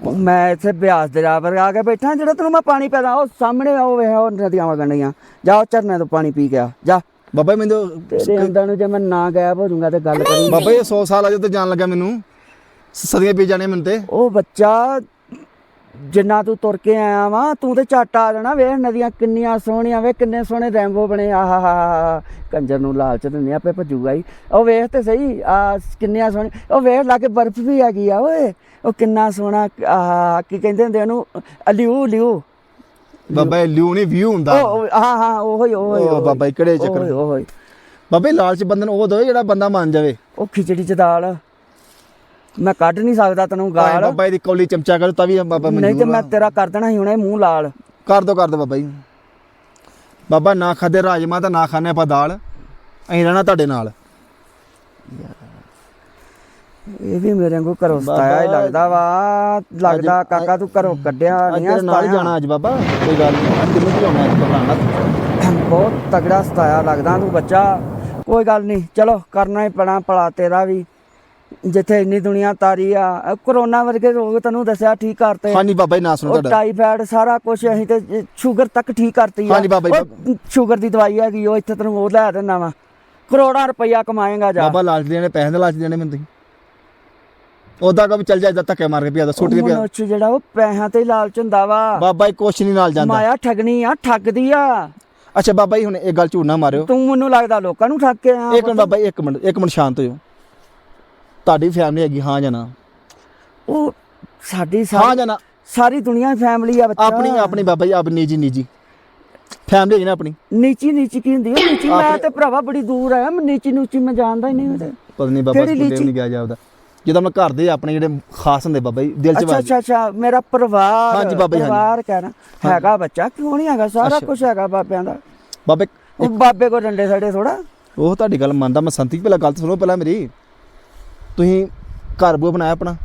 [SPEAKER 1] ਮੈਂ ਇੱਥੇ ਬਿਆਸ ਦੇ ਰਾਵਰ ਆ ਕੇ ਬੈਠਾ ਜਿਹੜਾ ਤੈਨੂੰ ਮੈਂ ਪਾਣੀ ਪਿਆਦਾ ਉਹ ਸਾਹਮਣੇ ਉਹ ਵੇ ਉਹ ਨਦੀਆਂ ਵਗਣ ਡੀਆਂ ਜਾ ਉਹ ਝਰਨੇ ਤੋਂ ਪਾਣੀ ਪੀ ਗਿਆ ਜਾ।
[SPEAKER 2] ਬਾਬਾ ਜੀ ਮੈਨੂੰ
[SPEAKER 1] ਤੇਰੇ ਅੰਦਰ ਨੂੰ ਜੇ ਮੈਂ ਨਾ ਗਾਇਬ ਹੋ ਜਾਊਂਗਾ ਤੇ ਗੱਲ ਕਰੀ
[SPEAKER 2] ਬਾਬਾ ਜੀ 100 ਸਾਲ ਆ ਜਦੋਂ ਜਾਣ ਲੱਗਾ ਮੈਨੂੰ। ਸਦੀਆਂ ਪੀ ਜਾਣੇ ਮੈਨੂੰ ਤੇ।
[SPEAKER 1] ਉਹ ਬੱਚਾ ਜਿੰਨਾ ਤੂੰ ਤੁਰ ਕੇ ਆਇਆ ਵਾ ਤੂੰ ਤੇ ਝੱਟ ਆ ਜਾਣਾ ਵੇਖ ਨਦੀਆਂ ਕਿੰਨੀਆਂ ਸੋਹਣੀਆਂ ਵੇ ਕਿੰਨੇ ਸੋਹਣੇ ਰੈਂਬੋ ਬਣੇ ਆਹਾਹਾ ਕੰਜਰ ਨੂੰ ਲਾਲਚ ਦਿੰਦੇ ਆਪੇ ਭੱਜੂਗਾ ਹੀ ਉਹ ਵੇਖ ਤੇ ਸਹੀ ਆ ਕਿੰਨੀਆਂ ਸੋਹਣੀ ਉਹ ਵੇਖ ਲਾ ਕੇ ਬਰਫ਼ ਵੀ ਆ ਗਈ ਆ ਓਏ। ਉਹ ਕਿੰਨਾ ਸੋਹਣਾ ਆਹ ਕੀ ਕਹਿੰਦੇ ਹੁੰਦੇ ਉਹਨੂੰ ਲਿਊ ਲਿਊ।
[SPEAKER 2] ਬਾਬਾ ਜੀ ਲਿਓ ਨਹੀਂ ਵਿਊ ਹੁੰਦਾ।
[SPEAKER 1] ਉਹ ਹਾਂ ਹਾਂ ਉਹੀ ਉਹੀ
[SPEAKER 2] ਉਹ ਬਾਬਾ ਜੀ ਕਿਹੜੇ ਚੱਕਰ?
[SPEAKER 1] ਉਹੀ ਉਹੀ।
[SPEAKER 2] ਬਾਬੇ ਲਾਲਚ ਬੰਦਨ ਉਹ ਦੋ ਜਿਹੜਾ ਬੰਦਾ ਮੰਨ ਜਾਵੇ।
[SPEAKER 1] ਉਹ ਖਿਚੜੀ ਚ ਦਾਲ। ਮੈਂ ਕੱਢ ਨਹੀਂ ਸਕਦਾ ਤੈਨੂੰ ਗਾਲ।
[SPEAKER 2] ਬਾਬਾ ਦੀ ਕੌਲੀ ਚਮਚਾ ਕਰੋ ਤਾਂ ਵੀ ਬਾਬਾ
[SPEAKER 1] ਨਹੀਂ ਤੇ ਮੈਂ। ਤੇਰਾ ਕਰ ਦੇਣਾ ਸੀ ਹੁਣੇ ਮੂੰਹ ਲਾਲ।
[SPEAKER 2] ਕਰ ਦੋ ਕਰ ਦੋ ਬਾਬਾ ਜੀ। ਬਾਬਾ ਨਾ ਖਾਦੇ ਰਾਜਮਾ ਤਾਂ ਨਾ ਖਾਣੇ ਆਪਾਂ ਦਾਲ। ਅਸੀਂ ਰਹਿਣਾ ਤੁਹਾਡੇ ਨਾਲ।
[SPEAKER 1] ਇਹ ਵੀ ਮੇਰੇ ਵਾਂਗੂ ਘਰੋਂ ਸਤਾਇਆ ਹੀ ਲੱਗਦਾ ਵਾ। ਲੱਗਦਾ ਕਾਕਾ ਤੂੰ ਘਰੋਂ ਕੱਢਿਆ ਨਹੀਂ
[SPEAKER 2] ਤੇਰੇ ਨਾਲ ਜਾਣਾ ਅੱਜ ਬਾਬਾ ਕੋਈ ਗੱਲ ਨਹੀਂ। ਅੱਜ ਤੈਨੂੰ ਭਜਾਉਣਾ ਅੱਜ ਘਬਰਾਣਾ
[SPEAKER 1] ਬਹੁਤ ਤਗੜਾ ਸਤਾਇਆ ਲੱਗਦਾ ਤੂੰ ਬੱਚਾ। ਕੋਈ ਗੱਲ ਨਹੀਂ ਚਲੋ ਕਰਨਾ ਹੀ ਪੈਣਾ ਭਲਾ ਤੇਰਾ ਵੀ। ਜਿੱਥੇ ਇੰਨੀ ਦੁਨੀਆ ਤਾਰੀ ਆ ਕਰੋਨਾ ਵਰਗੇ ਰੋਗ ਤੈਨੂੰ ਦੱਸਿਆ ਠੀਕ ਕਰਤੇ।
[SPEAKER 2] ਹਾਂਜੀ ਬਾਬਾ ਜੀ ਨਾ ਸੁਣੋ ਤੁਹਾਡਾ।
[SPEAKER 1] ਟਾਈਫਾਇਡ ਸਾਰਾ ਕੁਝ ਅਸੀਂ ਤੇ ਸ਼ੂਗਰ ਤੱਕ ਠੀਕ ਕਰਤੀ ਆ।
[SPEAKER 2] ਹਾਂਜੀ ਬਾਬਾ ਜੀ,
[SPEAKER 1] ਸ਼ੂਗਰ ਦੀ ਦਵਾਈ ਹੈਗੀ ਉਹ ਇੱਥੇ ਤੈਨੂੰ ਉਹ ਲੈ ਦਿੰਦਾ ਵਾ। ਕਰੋੜਾਂ ਰੁਪਈਆ ਕਮਾਏਗਾ ਜਾ।
[SPEAKER 2] ਬਾਬਾ ਲਾਲਚ ਦੇਣੇ ਪੈਸੇ ਦੇ ਲਾਲਚ ਦੇਣੇ ਮੈਨੂੰ ਤੁਸੀਂ। ਉਦਾਂ ਕਾ ਵੀ ਚੱਲ ਜਾ ਇਦਾਂ ਧੱਕੇ ਮਾਰ ਕੇ ਪਿਆ ਦਾ ਸੁੱਟ ਕੇ ਪਿਆ
[SPEAKER 1] ਮਨੁੱਖ ਜਿਹੜਾ ਉਹ ਪੈਸਿਆਂ ਤੇ ਹੀ ਲਾਲਚ ਹੁੰਦਾ ਵਾ।
[SPEAKER 2] ਬਾਬਾ ਜੀ ਕੁਛ ਨਹੀਂ ਨਾਲ ਜਾਂਦਾ।
[SPEAKER 1] ਮਾਇਆ ਠਗਣੀ ਆ ਠੱਗਦੀ ਆ।
[SPEAKER 2] ਅੱਛਾ ਬਾਬਾ ਜੀ ਹੁਣ ਇਹ ਗੱਲ ਝੂਠ ਨਾ ਮਾਰਿਓ।
[SPEAKER 1] ਤੂੰ ਮੈਨੂੰ ਲੱਗਦਾ ਲੋਕਾਂ ਨੂੰ ਠੱਗ ਕੇ ਆ
[SPEAKER 2] ਇੱਕ ਮਿੰਟ ਬਾਬਾ ਜੀ ਇੱਕ ਮਿੰਟ ਇੱਕ ਮਿੰਟ ਸ਼ਾਂਤ ਹੋ ਤੁਹਾਡੀ ਫੈਮਿਲੀ ਹੈਗੀ ਹਾਂ ਜਾਂ ਨਾ?
[SPEAKER 1] ਉਹ ਸਾਡੀ
[SPEAKER 2] ਹਾਂ
[SPEAKER 1] ਸਾਰੀ
[SPEAKER 2] ਜਾਂ ਨਾ?
[SPEAKER 1] ਸਾਰੀ ਦੁਨੀਆ ਫੈਮਿਲੀ ਆ ਬੱਚਾ।
[SPEAKER 2] ਆਪਣੀ ਆਪਣੀ ਬਾਬਾ ਜੀ ਆਪ ਨਿੱਜੀ ਨਿੱਜੀ। ਫੈਮਿਲੀ ਹੈਗੀ ਨਾ ਆਪਣੀ?
[SPEAKER 1] ਨੀਚੀ ਨੀਚੀ ਕੀ ਹੁੰਦੀ ਹੈ ਨੀਚੀ ਮੈਂ ਤੇ ਭਰਾਵਾ ਬੜੀ ਦੂਰ ਆ। ਮੈਂ ਨੀਚੀ ਨੂਚੀ ਮੈਂ ਜਾਣਦਾ ਹੀ ਨਹੀਂ ਉਹਦੇ।
[SPEAKER 2] ਪਤਾ ਨਹੀਂ ਬਾਬਾ ਸਕੂਲੇ? ਨਹੀਂ ਗਿਆ ਜਾਪਦਾ ਜਦੋਂ ਮੈਂ ਘਰ ਦੇ ਆਪਣੇ ਜਿਹੜੇ ਖਾਸ ਹੁੰਦੇ ਬਾਬਾ ਜੀ ਦਿਲ ਚ
[SPEAKER 1] ਅੱਛਾ ਅੱਛਾ ਅੱਛਾ ਮੇਰਾ ਪਰਿਵਾਰ
[SPEAKER 2] ਹਾਂਜੀ ਬਾਬਾ ਜੀ, ਹਾਂਜੀ।
[SPEAKER 1] ਪਰਿਵਾਰ ਕਹਿਣਾ। ਹੈਗਾ ਬੱਚਾ? ਕਿਉਂ ਨਹੀਂ ਹੈਗਾ? ਸਾਰਾ
[SPEAKER 2] ਅੱਛਾ।
[SPEAKER 1] ਕੁਝ ਹੈਗਾ ਬਾਬਿਆਂ ਦਾ।
[SPEAKER 2] ਬਾਬੇ
[SPEAKER 1] ਉਹ ਬਾਬੇ ਕੋ ਡੰਡੇ ਸਾਡੇ ਥੋੜਾ
[SPEAKER 2] ਉਹ ਤੁਹਾਡੀ ਗੱਲ ਮੰਨਦਾ ਮੈਂ ਸੰਤੀ ਪਹਿਲਾਂ ਗੱਲ ਤਾਂ ਸੁਣੋ ਪਹਿਲਾਂ ਮੇਰੀ। ਤੁਸੀਂ ਘਰ ਬੂ ਬਣਾਇਆ ਆਪਣਾ?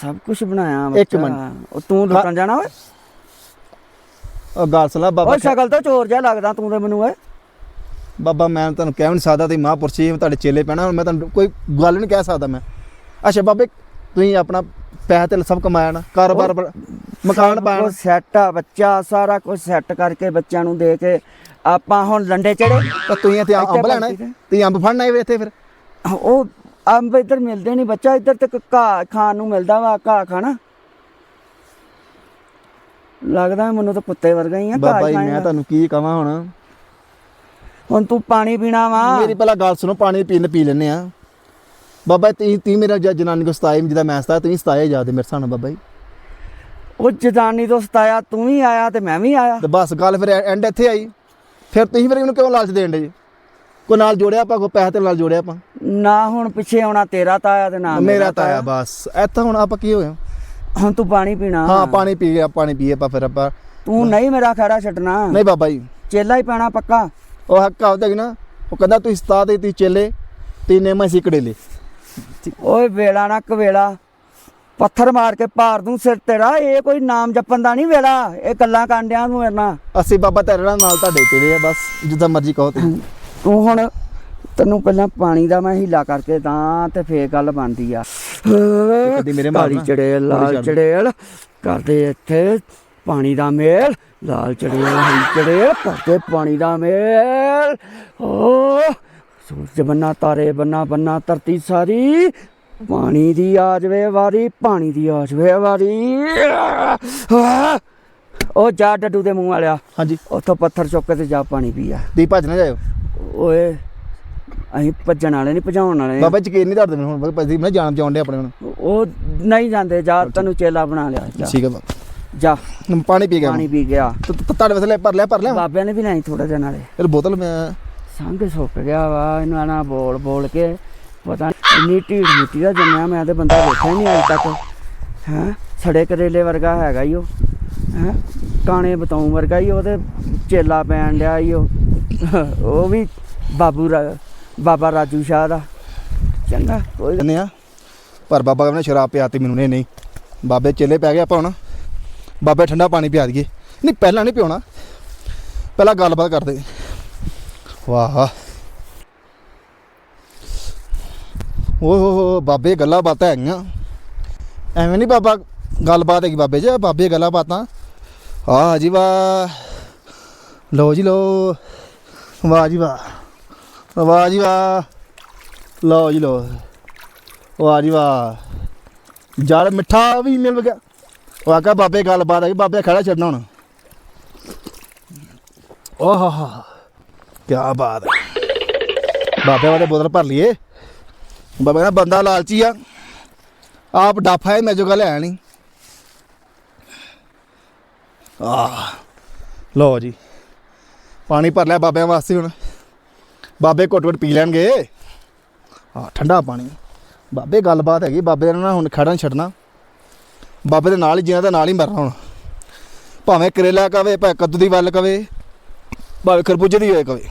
[SPEAKER 1] ਸਭ ਕੁਝ ਬਣਾਇਆ
[SPEAKER 2] ਇੱਕ
[SPEAKER 1] ਬੱਚਾ।
[SPEAKER 2] ਮਿੰਟ।
[SPEAKER 1] ਉਹ ਤੂੰ ਲੁੱਟਣ ਜਾਣਾ ਓਏ?
[SPEAKER 2] ਉਹ ਗੱਲ ਸੁਣਾ ਬਾਬਾ
[SPEAKER 1] ਓਏ ਸ਼ਕਲ ਤੋਂ ਚੋਰ ਜਿਹਾ ਲੱਗਦਾ ਤੂੰ ਤੇ ਮੈਨੂੰ ਓਏ।
[SPEAKER 2] ਬਾਬਾ ਮੈਂ ਤੁਹਾਨੂੰ ਕਹਿ ਵੀ ਨਹੀਂ ਸਕਦਾ ਤੇ ਮਹਾਂਪੁਰਸ਼ ਜੀ ਤੁਹਾਡੇ ਚੇਲੇ ਪੈਣਾ ਹੁਣ ਮੈਂ ਤੁਹਾਨੂੰ ਕੋਈ ਗੱਲ ਨਹੀਂ ਕਹਿ ਸਕਦਾ ਮੈਂ। ਅੱਛਾ ਬਾਬੇ ਤੁਸੀਂ ਆਪਣਾ ਪੈਸੇ ਤੇ ਸਭ ਕਮਾਇਆ ਨਾ ਕਾਰੋਬਾਰ ਬਣ- ਮਕਾਨ ਪਾਣਾ
[SPEAKER 1] ਸੈੱਟ ਆ ਬੱਚਾ ਸਾਰਾ ਕੁਝ ਸੈੱਟ ਕਰਕੇ ਬੱਚਿਆਂ ਨੂੰ ਦੇ ਕੇ ਆਪਾਂ ਹੁਣ ਲੰਡੇ ਚੜੇ।
[SPEAKER 2] ਤਾਂ ਤੁਸੀਂ ਇੱਥੇ ਅੰਬ ਲੈਣਾ ਹੈ? ਤੁਸੀਂ ਅੰਬ ਫੜਨਾ ਹੈ ਇੱਥੇ ਫਿਰ?
[SPEAKER 1] ਉਹ ਅੰਬ ਇੱਧਰ ਮਿਲਦੇ ਨਹੀਂ ਬੱਚਾ ਇੱਧਰ ਤੇ ਘਾਹ ਖਾਣ ਨੂੰ ਮਿਲਦਾ ਵਾ ਘਾਹ ਖਾਣਾ। ਲੱਗਦਾ ਮੈਨੂੰ ਤਾਂ ਕੁੱਤੇ ਵਰਗਾ ਹੀ ਆ ਘਾਹ
[SPEAKER 2] ਬਾਬਾ ਜੀ ਮੈਂ
[SPEAKER 1] ਖਾਏਂਗਾ।
[SPEAKER 2] ਤੁਹਾਨੂੰ ਕੀ ਕਹਾਂ ਹੁਣ?
[SPEAKER 1] ਹੁਣ ਤੂੰ ਪਾਣੀ ਪੀਣਾ ਵਾ।
[SPEAKER 2] ਮੇਰੀ ਪਹਿਲਾਂ ਗੱਲ ਸੁਣੋ ਪਾਣੀ ਪੀਣ ਪੀ ਲੈਨੇ ਆ। ਬਾਬਾ ਤੀ ਤੀ ਮੇਰਾ ਜ- ਜਨਾਨੀ ਕੋ ਸਤਾਏ ਜਿਹਦਾ ਮੈਂ ਸਤਾਇਆ ਤੁਸੀਂ ਸਤਾਏ ਜਾਦੇ ਮੇਰੇ ਸਾਹਮਣੇ ਬਾਬਾ ਜੀ।
[SPEAKER 1] ਉਹ ਜਦਾਨੀ ਤੋਂ ਸਤਾਇਆ ਤੂੰ ਵੀ ਆਇਆ ਤੇ ਮੈਂ ਵੀ ਆਇਆ।
[SPEAKER 2] ਤੇ ਬਸ ਗੱਲ ਫਿਰ ਐਂਡ ਇੱਥੇ ਆਈ। ਫਿਰ ਤੁਸੀਂ ਫਿਰ ਇਹਨੂੰ ਕਿਉਂ ਲਾਲਚ ਦੇਣ ਦੇ ਜੀ? ਕੋ ਨਾਲ ਜੋੜਿਆ ਆਪਾਂ ਕੋ ਪੈਸੇ ਤੇ ਨਾਲ ਜੋੜਿਆ ਆਪਾਂ?
[SPEAKER 1] ਨਾ ਹੁਣ ਪਿੱਛੇ ਆਉਣਾ ਤੇਰਾ ਤਾਇਆ ਤੇ ਨਾ
[SPEAKER 2] ਮੇਰਾ ਤਾਂ ਆਇਆ ਬਸ। ਇੱਥੇ ਹੁਣ ਆਪਾਂ ਕੀ ਹੋਇਆ?
[SPEAKER 1] ਹੁਣ ਤੂੰ ਪਾਣੀ ਪੀਣਾ।
[SPEAKER 2] ਹਾਂ ਪਾਣੀ ਪੀ ਗਿਆ ਪਾਣੀ ਪੀਏ ਆਪਾਂ ਫਿਰ ਆਪਾਂ।
[SPEAKER 1] ਤੂੰ ਨਹੀਂ ਮੇਰਾ ਖੜਾ ਛੱਡਣਾ।
[SPEAKER 2] ਨਹੀਂ ਬਾਬਾ ਜੀ।
[SPEAKER 1] ਚੇਲਾ ਹੀ ਪੈਣਾ ਪੱਕਾ।
[SPEAKER 2] ਉਹ ਹੱਕ ਹੈਗੀ ਨਾ? ਉਹ ਕਹਿੰਦਾ ਤੁਸੀਂ ਸਤਾ ਦੇ ਤੀ ਚੇਲੇ ਤੀਨੇ ਮੈਂ ਸਿਕੜੇ
[SPEAKER 1] ਓਏ ਵੇਲਾ ਨਾ ਕਵੇਲਾ ਪੱਥਰ ਮਾਰ ਕੇ ਭਾਰ ਦੂੰ ਸਿਰ ਤੇਰਾ। ਇਹ ਕੋਈ ਨਾਮ ਜਪਣ ਦਾ ਨਹੀਂ ਵੇਲਾ। ਇਹ ਗੱਲਾਂ ਕਾਂਡਿਆਂ ਨੂੰ ਮੇਰੇ ਨਾਲ।
[SPEAKER 2] ਅਸੀਂ ਬਾਬਾ ਤੇਰੇ ਨਾਲ ਤੁਹਾਡੇ ਤੇਰੇ ਆ ਬਸ ਜਿੱਦਾਂ ਮਰਜ਼ੀ ਕਹੋ ਤੁਸੀਂ।
[SPEAKER 1] ਤੂੰ ਹੁਣ ਤੈਨੂੰ ਪਹਿਲਾਂ ਪਾਣੀ ਦਾ ਮੈਂ ਹੀਲਾ ਕਰਕੇ ਤਾਂ ਤੇ ਫੇਰ ਗੱਲ ਬਣਦੀ ਆ।
[SPEAKER 2] ਕਦੀ ਮੇਰੇ ਮਾਰਨਾ।
[SPEAKER 1] ਕਾਲੀ ਚੜੇਲ ਲਾਲ। ਚੜੇਲ ਕਰਦੇ ਇੱਥੇ। ਪਾਣੀ ਦਾ ਮੇਲ ਲਾਲ ਚੜੇਲ ਹਰੀ ਚੜੇਲ ਕਰਦੇ ਪਾਣੀ ਦਾ ਮੇਲ। ਓ ਸੂਰਜ ਬੰਨਾ ਤਾਰੇ ਬੰਨਾ ਬੰਨਾ ਧਰਤੀ ਸਾਰੀ। ਪਾਣੀ ਦੀ ਆ ਜਵੇ ਵਾਰੀ ਪਾਣੀ ਦੀ ਆ ਜਵੇ ਵਾਰੀ! ਉਹ ਜਾ ਡੱਡੂ ਦੇ ਮੂੰਹ ਵਾਲਿਆ।
[SPEAKER 2] ਹਾਂਜੀ।
[SPEAKER 1] ਉੱਥੋਂ ਪੱਥਰ ਚੁੱਕ ਕੇ ਤੇ ਜਾ ਪਾਣੀ ਪੀਆ।
[SPEAKER 2] ਦੀ ਭੱਜ ਨਾ ਜਾਇਓ।
[SPEAKER 1] ਓਏ ਅਸੀਂ ਭੱਜਣ ਵਾਲੇ ਨਹੀਂ ਭਜਾਉਣ ਵਾਲੇ।
[SPEAKER 2] ਬਾਬਾ ਯਕੀਨ ਨਹੀਂ ਕਰਦੇ ਮੈਨੂੰ ਹੁਣ ਬਾਬਾ ਜੀ ਮੈਂ ਜਾਣ ਜਾਣ ਦੇ ਆਪਣੇ ਹੁਣ।
[SPEAKER 1] ਉਹ ਨਹੀਂ ਜਾਂਦੇ ਜਾ ਤੈਨੂੰ ਚੇਲਾ ਬਣਾ ਲਿਆ
[SPEAKER 2] ਠੀਕ ਹੈ ਬਾਬਾ।
[SPEAKER 1] ਜਾ।
[SPEAKER 2] ਪਾਣੀ ਪੀ ਗਿਆ
[SPEAKER 1] ਪਾਣੀ ਪੀ ਗਿਆ।
[SPEAKER 2] ਤੁਹਾਡੇ ਵਾਸਤੇ ਭਰ ਲਿਆ ਭਰ ਲਿਆ
[SPEAKER 1] ਬਾਬਿਆਂ ਨੇ ਵੀ ਨਹੀਂ ਥੋੜਾ ਜਿਹਾ ਨਾਲੇ।
[SPEAKER 2] ਇਹ ਬੋਤਲ ਮੈਂ
[SPEAKER 1] ਸੰਗ ਸੁੱਕ ਗਿਆ ਵਾ, ਇਹਨਾਂ ਨਾਲ ਬੋਲ ਬੋਲ ਕੇ, ਪਤਾ ਇੰਨੀ ਢੀੜ ਮਿੱਟੀ ਦਾ ਜੰਮਿਆ ਮੈਂ ਤੇ ਬੰਦਾ ਵੇਖਿਆ ਨਹੀਂ ਅਜੇ ਤੱਕ। ਹੈਂ? ਸੜੇ ਕਰੇਲੇ ਵਰਗਾ ਹੈਗਾ ਈ ਉਹ। ਹੈਂ? ਕਾਣੇ ਬਤਾਉ ਵਰਗਾ ਹੀ ਉਹਦੇ ਚੇਲਾ ਪੈਣ ਡਿਆ ਈ ਉਹ। ਉਹ ਵੀ ਬਾਬੂ ਰਾ- ਬਾਬਾ ਰਾਜੂ ਸ਼ਾਹ ਦਾ। ਚੰਗਾ, ਕੋਈ ਗੱਲ-
[SPEAKER 2] ਆ, ਪਰ ਬਾਬਾ ਕਹਿੰਦਾ ਸ਼ਰਾਬ ਪਿਆਤੀ ਮੈਨੂੰ ਨੇ ਨਹੀਂ। ਬਾਬੇ ਚੇਲੇ ਪੈ ਗਏ ਆਪਾਂ ਹੁਣ। ਬਾਬੇ ਠੰਡਾ ਪਾਣੀ ਪਿਆ ਦਈਏ। ਨਹੀਂ, ਪਹਿਲਾਂ ਨਹੀਂ ਪਿਉਣਾ। ਪਹਿਲਾਂ ਗੱਲਬਾਤ ਕਰਦੇ। ਵਾਹ ਓਹ ਬਾਬੇ ਗੱਲਾਂ ਬਾਤਾਂ ਹੈਗੀਆਂ। ਐਵੇਂ ਨਹੀਂ ਬਾਬਾ ਗੱਲਬਾਤ ਹੈਗੀ ਬਾਬੇ ਜੀ, ਬਾਬੇ ਗੱਲਾਂ ਬਾਤਾਂ। ਆਹ ਜੀ ਵਾਹ। ਲੋ ਜੀ ਲੋ ਵਾਹ ਜੀ ਵਾਹ। ਵਾਹ ਜੀ ਵਾਹ। ਲਓ ਜੀ, ਲਓ। ਵਾਹ ਜੀ ਵਾਹ। ਜਲ ਮਿੱਠਾ ਵੀ ਮਿਲ ਗਿਆ। ਉਹ ਆਕਾ ਬਾਬੇ ਗੱਲਬਾਤ ਹੈ ਬਾਬੇ ਖੜਾ ਛੱਡਣਾ ਹੁਣ। ਓਹ ਹੋ। ਕੀ ਬਾਤ ਹੈ। ਬਾਬੇ ਵਾਲੇ ਬੋਤਲ ਭਰ ਲਈਏ। ਬਾਬਾ ਕਹਿੰਦਾ ਬੰਦਾ ਲਾਲਚੀ ਆ। ਆਪ ਡਾਫਾ ਹੈ ਮੈਂ ਜੋ ਗੱਲ ਹੈ ਨਹੀਂ। ਆਹ, ਲਓ ਜੀ। ਪਾਣੀ ਭਰ ਲਿਆ ਬਾਬਿਆਂ ਵਾਸਤੇ ਹੁਣ। ਬਾਬੇ ਘੁੱਟ ਘੁੱਟ ਪੀ ਲੈਣਗੇ। ਹਾਂ ਠੰਡਾ ਪਾਣੀ। ਬਾਬੇ, ਗੱਲਬਾਤ ਹੈਗੀ। ਬਾਬੇ ਨੇ ਹੁਣ ਖੜਾ ਨਹੀਂ ਛੱਡਣਾ। ਬਾਬੇ ਦੇ ਨਾਲ ਹੀ ਜੀਣਾ ਤਾਂ ਨਾਲ ਹੀ ਮਰਨਾ ਹੁਣ। ਭਾਵੇਂ ਕਰੇਲਾ ਕਵੇ, ਭਾਵੇਂ ਕੱਦੂ ਦੀ ਵੱਲ ਕਵੇ। ਭਾਵੇਂ ਖਰਬੂਜੇ ਦੀ ਹੋਏ ਕਵੇ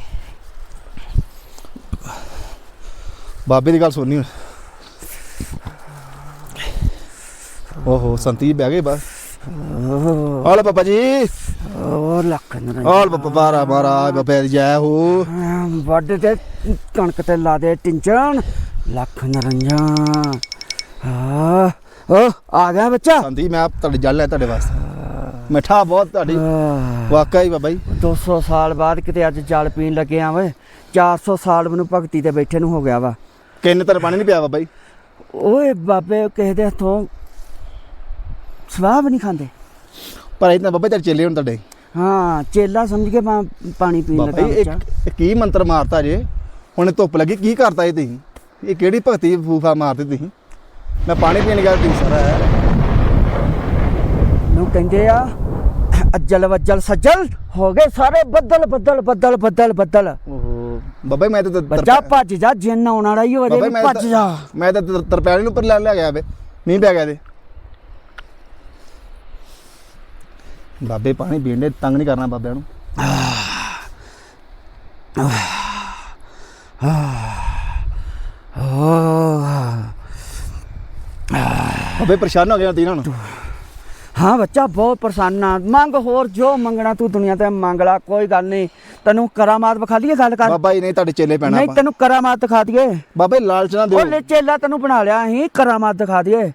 [SPEAKER 2] ਬਾਬੇ ਦੀ ਗੱਲ ਸੁਣਨੀ ਓਹੋ ਸੰਤੀ ਬਹਿ ਗਏ ਬਸ ਹਾਲ ਬਾਬਾ ਜੀ।
[SPEAKER 1] ਉਹ ਲੱਖ ਨਰਾਂ
[SPEAKER 2] ਹਾਲ ਬਾਬਾ ਬਾਰਾ ਬਾਰਾ ਬਾਬੇ ਦੀ ਜੈ ਹੋ।
[SPEAKER 1] ਵੱਡ ਤੇ ਕਣਕ ਤੇ ਲਾ ਦੇ ਟਿੰਚਣ। ਲੱਖ ਨਰੰਜਾਂ। ਆ ਆ ਗਿਆ ਬੱਚਾ।
[SPEAKER 2] ਸੰਤੀ ਮੈਂ ਤੁਹਾਡੇ ਜਲ ਹੈ ਤੁਹਾਡੇ ਵਾਸਤੇ। ਮਿੱਠਾ ਬਹੁਤ ਤੁਹਾਡੀ। ਵਾਕਈ ਬਾਬਾ ਜੀ।
[SPEAKER 1] 200 ਸਾਲ ਬਾਅਦ ਕਿਤੇ ਅੱਜ ਜਲ ਪੀਣ ਲੱਗੇ ਆ ਵੇ 400 ਸਾਲ ਮੈਨੂੰ ਭਗਤੀ ਤੇ ਬੈਠੇ ਨੂੰ ਹੋ ਗਿਆ ਵਾ।
[SPEAKER 2] ਕਿੰਨੇ ਤਰ ਪਾਣੀ ਨਹੀਂ ਪਿਆ ਬਾਬਾ ਜੀ?
[SPEAKER 1] ਓਏ ਬਾਬੇ ਕਿਸੇ ਦੇ ਹੱਥੋਂ ਵੀ ਨਹੀਂ ਖਾਂਦੇ।
[SPEAKER 2] ਪਰ ਇਤਨਾ ਬਾਬਾ ਤੇਰੇ ਚੇਲੇ ਹੁਣ ਤੁਹਾਡੇ।
[SPEAKER 1] ਹਾਂ ਚੇਲਾ ਸਮਝ ਕੇ ਪਾਣੀ ਪੀਣ
[SPEAKER 2] ਬਾਬਾ
[SPEAKER 1] ਲੱਗਾ
[SPEAKER 2] ਜੀ ਇੱਕ ਇੱਕ ਕੀ ਮੰਤਰ ਮਾਰਤਾ ਜੇ? ਹੁਣ ਧੁੱਪ ਲੱਗੀ ਕੀ ਕਰਤਾ ਇਹ ਤੁਸੀਂ? ਇਹ ਕਿਹੜੀ ਭਗਤੀ ਫੂਫਾ ਮਾਰਤੀ ਤੁਸੀਂ? ਮੈਂ ਪਾਣੀ ਪੀਣ ਗਿਆ ਤੁਸੀਂ ਸਾਰਾ।
[SPEAKER 1] ਕਹਿੰਦੇ ਆ ਅਜਲ ਵਜਲ ਸਜਲ ਹੋ ਗਏ ਸਾਰੇ ਬੱਦਲ ਬੱਦਲ ਬੱਦਲ ਬੱਦਲ ਬੱਦਲ।
[SPEAKER 2] ਓਹੋ। ਬਾਬਾ ਮੈਂ ਤਾਂ
[SPEAKER 1] ਬੱਚਾ ਭੱਜ ਜਾ ਜਿੰਨ ਆਉਣ ਵਾਲਾ ਹੀ
[SPEAKER 2] ਮੈਂ
[SPEAKER 1] ਭੱਜ ਜਾ।
[SPEAKER 2] ਮੈਂ ਤਾਂ ਤਰਪੈਲੀ ਨੂੰ ਉੱਪਰ ਲੈ ਲਿਆ ਗਿਆ ਵੇ। ਨਹੀਂ ਪੈ ਗਿਆ ਤੇ ਬਾਬੇ ਪਾਣੀ ਪੀਣ ਦੇ ਤੰਗ ਨਹੀਂ ਕਰਨਾ ਬਾਬਿਆਂ ਨੂੰ। ਬਾਬੇ ਪਰੇਸ਼ਾਨ ਹੋ ਗਏ ਤੀਨਾਂ ਨੂੰ।
[SPEAKER 1] ਹਾਂ ਬੱਚਾ ਬਹੁਤ ਪਰੇਸ਼ਾਨ ਆ। ਮੰਗ ਹੋਰ ਜੋ ਮੰਗਣਾ ਤੂੰ ਦੁਨੀਆ ਤੇ ਮੰਗ ਲਾ ਕੋਈ ਗੱਲ ਨਹੀਂ। ਤੈਨੂੰ ਕਰਾਮਾਤ ਵਿਖਾ ਦਈਏ ਗੱਲ ਕਰ।
[SPEAKER 2] ਬਾਬਾ ਜੀ ਨਹੀਂ ਤੁਹਾਡੇ ਚੇਲੇ ਪੈਣਾ
[SPEAKER 1] ਨਹੀਂ ਤੈਨੂੰ ਕਰਾਮਾਤ ਦਿਖਾ ਦਈਏ।
[SPEAKER 2] ਬਾਬਾ ਜੀ ਲਾਲਚ ਨਾ ਦਿਓ।
[SPEAKER 1] ਉਹ ਲੈ ਚੇਲਾ ਤੈਨੂੰ ਬਣਾ ਲਿਆ ਅਸੀਂ ਕਰਾਮਾਤ ਦਿਖਾ ਦਈਏ।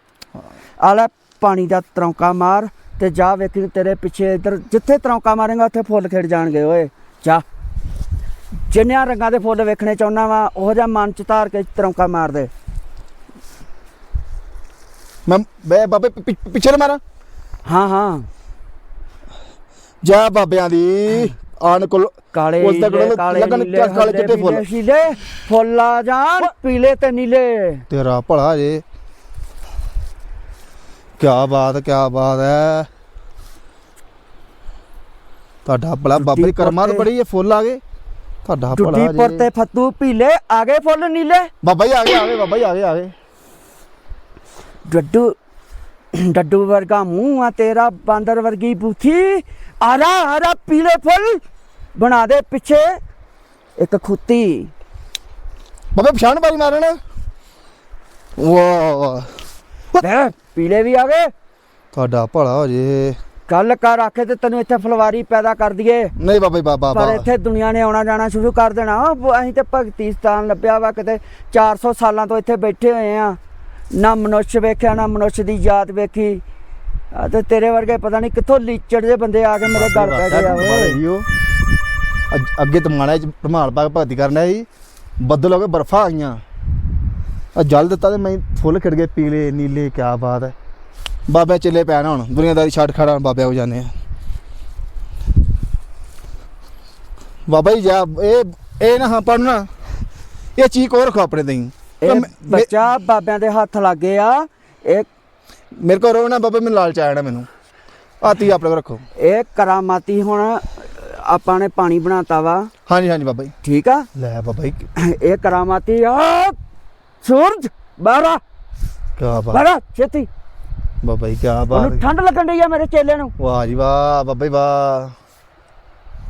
[SPEAKER 1] ਆ ਲੈ ਪਾਣੀ ਦਾ ਤਰੌਂਕਾ ਮਾਰ ਤੇ ਜਾ ਵੇਖੀ ਤੇਰੇ ਪਿੱਛੇ ਇੱਧਰ ਜਿੱਥੇ ਤਰੌਂਕਾ ਮਾਰੇਗਾ ਉੱਥੇ ਫੁੱਲ ਖਿੜ ਜਾਣਗੇ ਓਏ। ਜਾ। ਜਿੰਨਿਆਂ ਰੰਗਾਂ ਦੇ ਫੁੱਲ ਵੇਖਣੇ ਚਾਹੁੰਦਾ ਵਾ ਉਹ ਜਿਹਾ ਮਨ ਚ ਧਾਰ ਕੇ ਤਰੌਂਕਾ ਮਾਰ ਦੇ।
[SPEAKER 2] ਮੈਂ ਬਾਬੇ ਪਿੱਛੇ ਮਾਰਾਂ।
[SPEAKER 1] ਹਾਂ ਹਾਂ।
[SPEAKER 2] ਜੈ ਬਾਬਿਆਂ ਦੀ ਆਣ ਕੋਲ
[SPEAKER 1] ਕਾਲੇ
[SPEAKER 2] ਉਸ ਦਾ
[SPEAKER 1] ਨੀਲੇ,
[SPEAKER 2] ਕੋਲ ਚਿੱਟੇ ਫੁੱਲ।
[SPEAKER 1] ਸ਼ੀਲੇ ਫੁੱਲ ਆ ਜਾਣ ਪੀਲੇ ਤੇ ਨੀਲੇ।
[SPEAKER 2] ਤੇਰਾ ਭਲਾ ਜੇ। ਕੀ ਬਾਤ ਕੀ ਬਾਤ ਹੈ ਤੁਹਾਡਾ ਭਲਾ ਬਾਬੇ ਦੀ ਕਰਮਾਂ ਤੋਂ ਬੜੀ ਇਹ ਫੁੱਲ ਆ ਗਏ। ਤੁਹਾਡਾ
[SPEAKER 1] ਟੁੱਟੀ
[SPEAKER 2] ਭਲਾ ਜੇ।
[SPEAKER 1] ਤੇ ਫੱਤੂ ਪੀਲੇ ਆ ਗਏ ਫੁੱਲ ਨੀਲੇ।
[SPEAKER 2] ਬਾਬਾ ਜੀ ਆ ਗਏ ਆ ਗਏ ਬਾਬਾ ਜੀ ਆ ਗਏ ਆ ਗਏ।
[SPEAKER 1] ਡੱਡੂ ਡੱਡੂ ਵਰਗਾ ਮੂੰਹ ਆ ਤੇਰਾ ਬਾਂਦਰ ਵਰਗੀ ਬੂਥੀ। ਆਰਾ ਆਰਾ ਪੀਲੇ ਫੁੱਲ ਬਣਾ ਦੇ ਪਿੱਛੇ ਇੱਕ ਖੁੱਤੀ।
[SPEAKER 2] ਬਾਬੇ ਪਛਾਣ ਬਾਰੀ ਮਾਰਨ। ਵਾਹ।
[SPEAKER 1] ਲੈ ਪੀਲੇ ਵੀ ਆ ਗਏ।
[SPEAKER 2] ਤੁਹਾਡਾ ਭਲਾ ਹੋ ਜੇ।
[SPEAKER 1] ਗੱਲ ਕਰ ਆਖੇ ਤੇ ਤੈਨੂੰ ਇੱਥੇ ਫਲਵਾਰੀ ਪੈਦਾ ਕਰ ਦਈਏ।
[SPEAKER 2] ਨਹੀਂ ਬਾਬਾ ਬਾਬਾ
[SPEAKER 1] ਪਰ ਇੱਥੇ ਦੁਨੀਆ ਨੇ ਆਉਣਾ ਜਾਣਾ ਸ਼ੁਰੂ ਕਰ ਦੇਣਾ। ਅਸੀਂ ਤੇ ਭਗਤੀ ਸਥਾਨ ਲੱਭਿਆ ਵਾ ਕਿਤੇ 400 ਸਾਲਾਂ ਤੋਂ ਇੱਥੇ ਬੈਠੇ ਹੋਏ ਆ। ਨਾ ਮਨੁੱਖ ਵੇਖਿਆ ਨਾ ਮਨੁੱਖ ਦੀ ਜਾਤ ਵੇਖੀ। ਆ ਤੇ ਤੇਰੇ ਵਰਗੇ ਪਤਾ ਨਹੀਂ ਕਿੱਥੋਂ ਲੀਚੜ ਦੇ ਬੰਦੇ ਆ ਕੇ ਮੇਰੇ ਗਲ ਪੈ ਗਏ ਆ ਓਏ।
[SPEAKER 2] ਜੀ ਉਹ। ਅੱਗ- ਤਮਾਣਾ ਚ ਧਮਾਲ ਪਾ ਕੇ ਭਗਤੀ ਕਰਨਾ ਸੀ। ਬੱਦਲ ਹੋ ਗਏ ਬਰਫਾਂ ਆਈਆਂ ਆ ਜਲ ਦਿੱਤਾ ਤੇ ਮੈਂ ਫੁੱਲ ਖਿੜ ਗਏ ਪੀਲੇ ਨੀਲੇ ਕਿਆ ਬਾਤ ਹੈ। ਬਾਬੇ ਚੱਲੇ ਪੈਣਾ ਹੁਣ ਦੁਨੀਆਦਾਰੀ ਛੱਡ ਖੜਾ ਬਾਬੇ ਹੋ ਜਾਂਦੇ ਆ। ਬਾਬਾ ਜੀ ਜਾ ਇਹ ਇਹ ਨਾ ਹਾਂ ਪੜਨਾ ਇਹ ਚੀਜ਼ ਕੋ ਰੱਖੋ ਆਪਣੇ ਤੇ
[SPEAKER 1] ਇਹ ਬੱਚਾ ਬਾਬਿਆਂ ਦੇ ਹੱਥ ਲੱਗੇ ਆ। ਇਹ
[SPEAKER 2] ਮੇਰੇ ਕੋਲ ਰੋ ਨਾ ਬਾਬਾ ਮੈਨੂੰ ਲਾਲਚ ਆਇਆ ਨਾ ਮੈਨੂੰ। ਆਤੀ ਆਪਣੇ ਕੋਲ ਰੱਖੋ।
[SPEAKER 1] ਇਹ ਕਰਾਮਾਤੀ ਹੁਣ ਆਪਾਂ ਨੇ ਪਾਣੀ ਬਣਾਤਾ ਵਾ।
[SPEAKER 2] ਹਾਂਜੀ ਹਾਂਜੀ ਬਾਬਾ ਜੀ।
[SPEAKER 1] ਠੀਕ ਆ?
[SPEAKER 2] ਲੈ ਬਾਬਾ ਜੀ।
[SPEAKER 1] ਇਹ ਕਰਾਮਾਤੀ ਆ। ਸੂਰਜ ਬਾਰਾ।
[SPEAKER 2] ਕੀ ਬਾਤ।
[SPEAKER 1] ਬਾਰਾ ਛੇਤੀ।
[SPEAKER 2] ਬਾਬਾ ਜੀ ਕੀ ਬਾਤ
[SPEAKER 1] ਉਹਨੂੰ ਠੰਡ ਲੱਗਣ ਡਈ ਆ ਮੇਰੇ ਚੇਲੇ ਨੂੰ।
[SPEAKER 2] ਵਾਹ ਜੀ ਵਾਹ ਬਾਬਾ ਜੀ ਵਾਹ।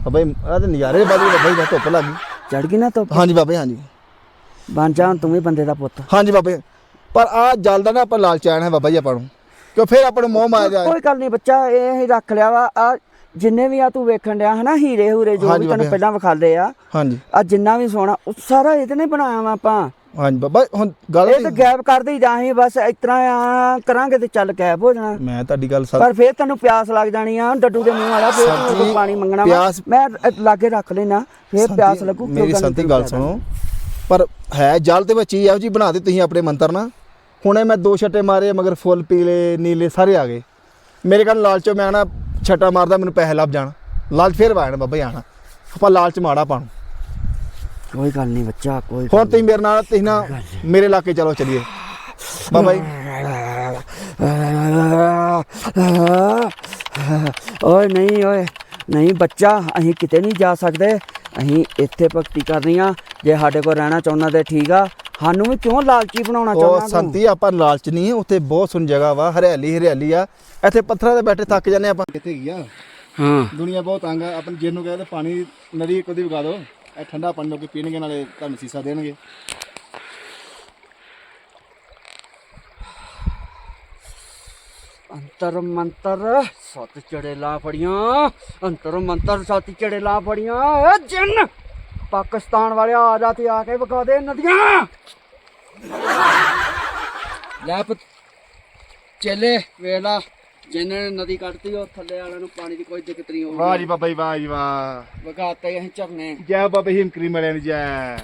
[SPEAKER 2] ਬਾਬਾ ਜੀ ਆ ਤੇ ਨਜ਼ਾਰੇ ਬਾਬਾ ਜੀ ਬਾਬਾ ਜੀ ਦਾ ਧੁੱਪ ਲੱਗ
[SPEAKER 1] ਚੜ ਗਈ ਨਾ ਧੁੱਪ।
[SPEAKER 2] ਹਾਂਜੀ ਬਾਬਾ ਜੀ ਹਾਂਜੀ।
[SPEAKER 1] ਬਣ ਜਾ ਹੁਣ ਤੂੰ ਵੀ ਬੰਦੇ ਦਾ ਪੁੱਤ।
[SPEAKER 2] ਹਾਂਜੀ ਬਾਬਾ ਪਰ ਆ ਜਲਦਾ ਨਾ ਆਪਾਂ ਲਾਲਚ ਆਇਆ ਹੈ ਬਾਬਾ ਜੀ ਆਪਾਂ ਨੂੰ। ਕਿਉਂ ਫਿਰ ਆਪਾਂ ਨੂੰ ਮੋਹ ਮਾਇਆ ਜਾ
[SPEAKER 1] ਕੋਈ ਗੱਲ ਨਹੀਂ ਬੱਚਾ ਇਹ ਹੀ ਰੱਖ ਲਿਆ ਵਾ। ਆ ਜਿੰਨੇ ਵੀ ਆ ਤੂੰ ਵੇਖਣ ਡਿਆ ਹਨਾ ਹੀਰੇ ਹੂਰੇ ਜੋ ਵੀ ਤੈਨੂੰ। ਪਹਿਲਾਂ ਵਿਖਾਲੇ ਆ।
[SPEAKER 2] ਹਾਂਜੀ।
[SPEAKER 1] ਆ ਜਿੰਨਾ ਵੀ ਸੋਨਾ ਉਹ ਸਾਰਾ ਇਹਦੇ ਨੇ ਬਣਾਇਆ ਵਾ ਆਪਾਂ।
[SPEAKER 2] ਹਾਂਜੀ ਬਾਬਾ ਹੁਣ ਗੱਲ
[SPEAKER 1] ਇਹ ਤਾਂ ਗੈਪ ਕਰਦੇ ਹੀ ਜਾਹੀਂ ਬਸ ਇਸ ਤਰ੍ਹਾਂ ਆ ਕਰਾਂਗੇ ਤੇ ਚੱਲ ਗੈਪ ਹੋ ਜਾਣਾ।
[SPEAKER 2] ਮੈਂ ਤੁਹਾਡੀ ਗੱਲ ਸਰ
[SPEAKER 1] ਪਰ ਫੇਰ ਤੈਨੂੰ ਪਿਆਸ ਲੱਗ ਜਾਣੀ ਆ ਡੱਡੂ ਦੇ ਮੂੰਹ ਵਾਲਾ ਫੇਰ ਪਾਣੀ ਮੰਗਣਾ ਮੈਂ ਲਾਗੇ ਰੱਖ ਲੈਣਾ ਫੇਰ ਪਿਆਸ ਲੱਗੂ
[SPEAKER 2] ਮੇਰੀ ਸੰਤੀ ਗੱਲ ਸੁਣੋ। ਪਰ ਹੈ ਜਲ ਤੇ ਵਿੱਚ ਹੀ ਇਹੋ ਜੀ ਬਣਾ ਦੇ ਤੁਸੀਂ ਆਪਣੇ ਮੰਤਰ ਨਾ। ਹੁਣੇ ਮੈਂ ਦੋ ਛੱਟੇ ਮਾਰੇ ਮਗਰ ਫੁੱਲ ਪੀਲੇ ਨੀਲੇ ਸਾਰੇ ਆ ਗਏ। ਮੇਰੇ ਕੋਲ ਲਾਲਚੋ ਮੈਂ ਨਾ ਛੱਟਾ ਮਾਰਦਾ ਮੈਨੂੰ ਪੈਸੇ ਲੱਭ ਜਾਣ। ਲਾਲਚ ਫੇਰ ਵਾਣ ਬਾਬਾ ਜੀ ਆਣਾ। ਆਪਾਂ ਲਾਲਚ ਮਾੜਾ ਪਾਣ
[SPEAKER 1] ਕੋਈ ਗੱਲ ਨਹੀਂ ਬੱਚਾ ਕੋਈ
[SPEAKER 2] ਹੁਣ ਤੁਸੀਂ ਮੇਰੇ ਨਾਲ ਤੁਸੀਂ ਨਾ ਮੇਰੇ ਇਲਾਕੇ ਚਲੋ ਚਲੀਏ। ਬਾਬਾ ਜੀ।
[SPEAKER 1] ਓਏ ਨਹੀਂ ਓਏ। ਨਹੀਂ ਬੱਚਾ ਅਸੀਂ ਕਿਤੇ ਨਹੀਂ ਜਾ ਸਕਦੇ। ਅਸੀਂ ਇੱਥੇ ਭਗਤੀ ਕਰਨੀ ਆ। ਜੇ ਸਾਡੇ ਕੋਲ ਰਹਿਣਾ ਚਾਹੁੰਦਾ ਤੇ ਠੀਕ ਆ। ਸਾਨੂੰ ਵੀ ਕਿਉਂ ਲਾਲਚੀ ਬਣਾਉਣਾ
[SPEAKER 2] ਉਹ
[SPEAKER 1] ਚਾਹੁੰਦਾ ਤੂੰ
[SPEAKER 2] ਸੰਤੀ ਆਪਾਂ ਲਾਲਚ ਨਹੀਂ ਉੱਥੇ ਬਹੁਤ ਸੁਣ ਜਗ੍ਹਾ ਵਾ ਹਰਿਆਲੀ ਹਰਿਆਲੀ ਆ। ਇੱਥੇ ਪੱਥਰਾਂ ਤੇ ਬੈਠੇ ਥੱਕ ਜਾਂਦੇ ਆਪਾਂ। ਕਿੱਥੇ ਗਿਆ
[SPEAKER 1] ਹਾਂ।
[SPEAKER 2] ਦੁਨੀਆ ਬਹੁਤ ਤੰਗ ਆ। ਆਪਾਂ ਜਿਹਨੂੰ ਕਹਿੰਦੇ ਪਾਣੀ ਨਦੀ ਕਦੀ ਵਗਾ ਦਿਓ ਇਹ ਠੰਡਾ ਪਾਣੀ ਲੋਕੀ ਪੀਣਗੇ ਨਾਲੇ ਤੁਹਾਨੂੰ ਸੀਸਾ ਦੇਣਗੇ।
[SPEAKER 1] ਅੰਤਰ ਮੰਤਰ ਸੱਤ ਚੜੇਲਾ ਫੜੀਆਂ ਅੰਤਰ ਮੰਤਰ ਸੱਤ ਚੜੇਲਾ ਫੜੀਆਂ ਏ ਜਿੰਨ! ਪਾਕਿਸਤਾਨ ਵਾਲਿਆ ਆ ਜਾ ਤੇ ਆ ਕੇ ਵਿਖਾ ਦੇ ਨਦੀਆਂ ਲੈ ਪੁੱਤ ਚੇਲੇ ਵੇਲਾ ਜਿੰਨੇ ਨੇ ਨਦੀ ਕੱਢਤੀ ਉਹ ਥੱਲੇ ਵਾਲਿਆਂ ਨੂੰ ਪਾਣੀ ਦੀ ਕੋਈ ਦਿੱਕਤ ਨਹੀਂ
[SPEAKER 2] ਵਾਹ
[SPEAKER 1] ਹੋਊਗੀ
[SPEAKER 2] ਜੀ ਬਾਬਾ ਜੀ ਵਾਹ ਜੀ ਵਾਹ।
[SPEAKER 1] ਵਿਖਾਤੇ ਅਸੀਂ ਝਰਨੇ।
[SPEAKER 2] ਜੈ ਬਾਬਾ ਹਿਮਕਰੀ ਮਲਿਆਂ ਦੀ ਜੈ।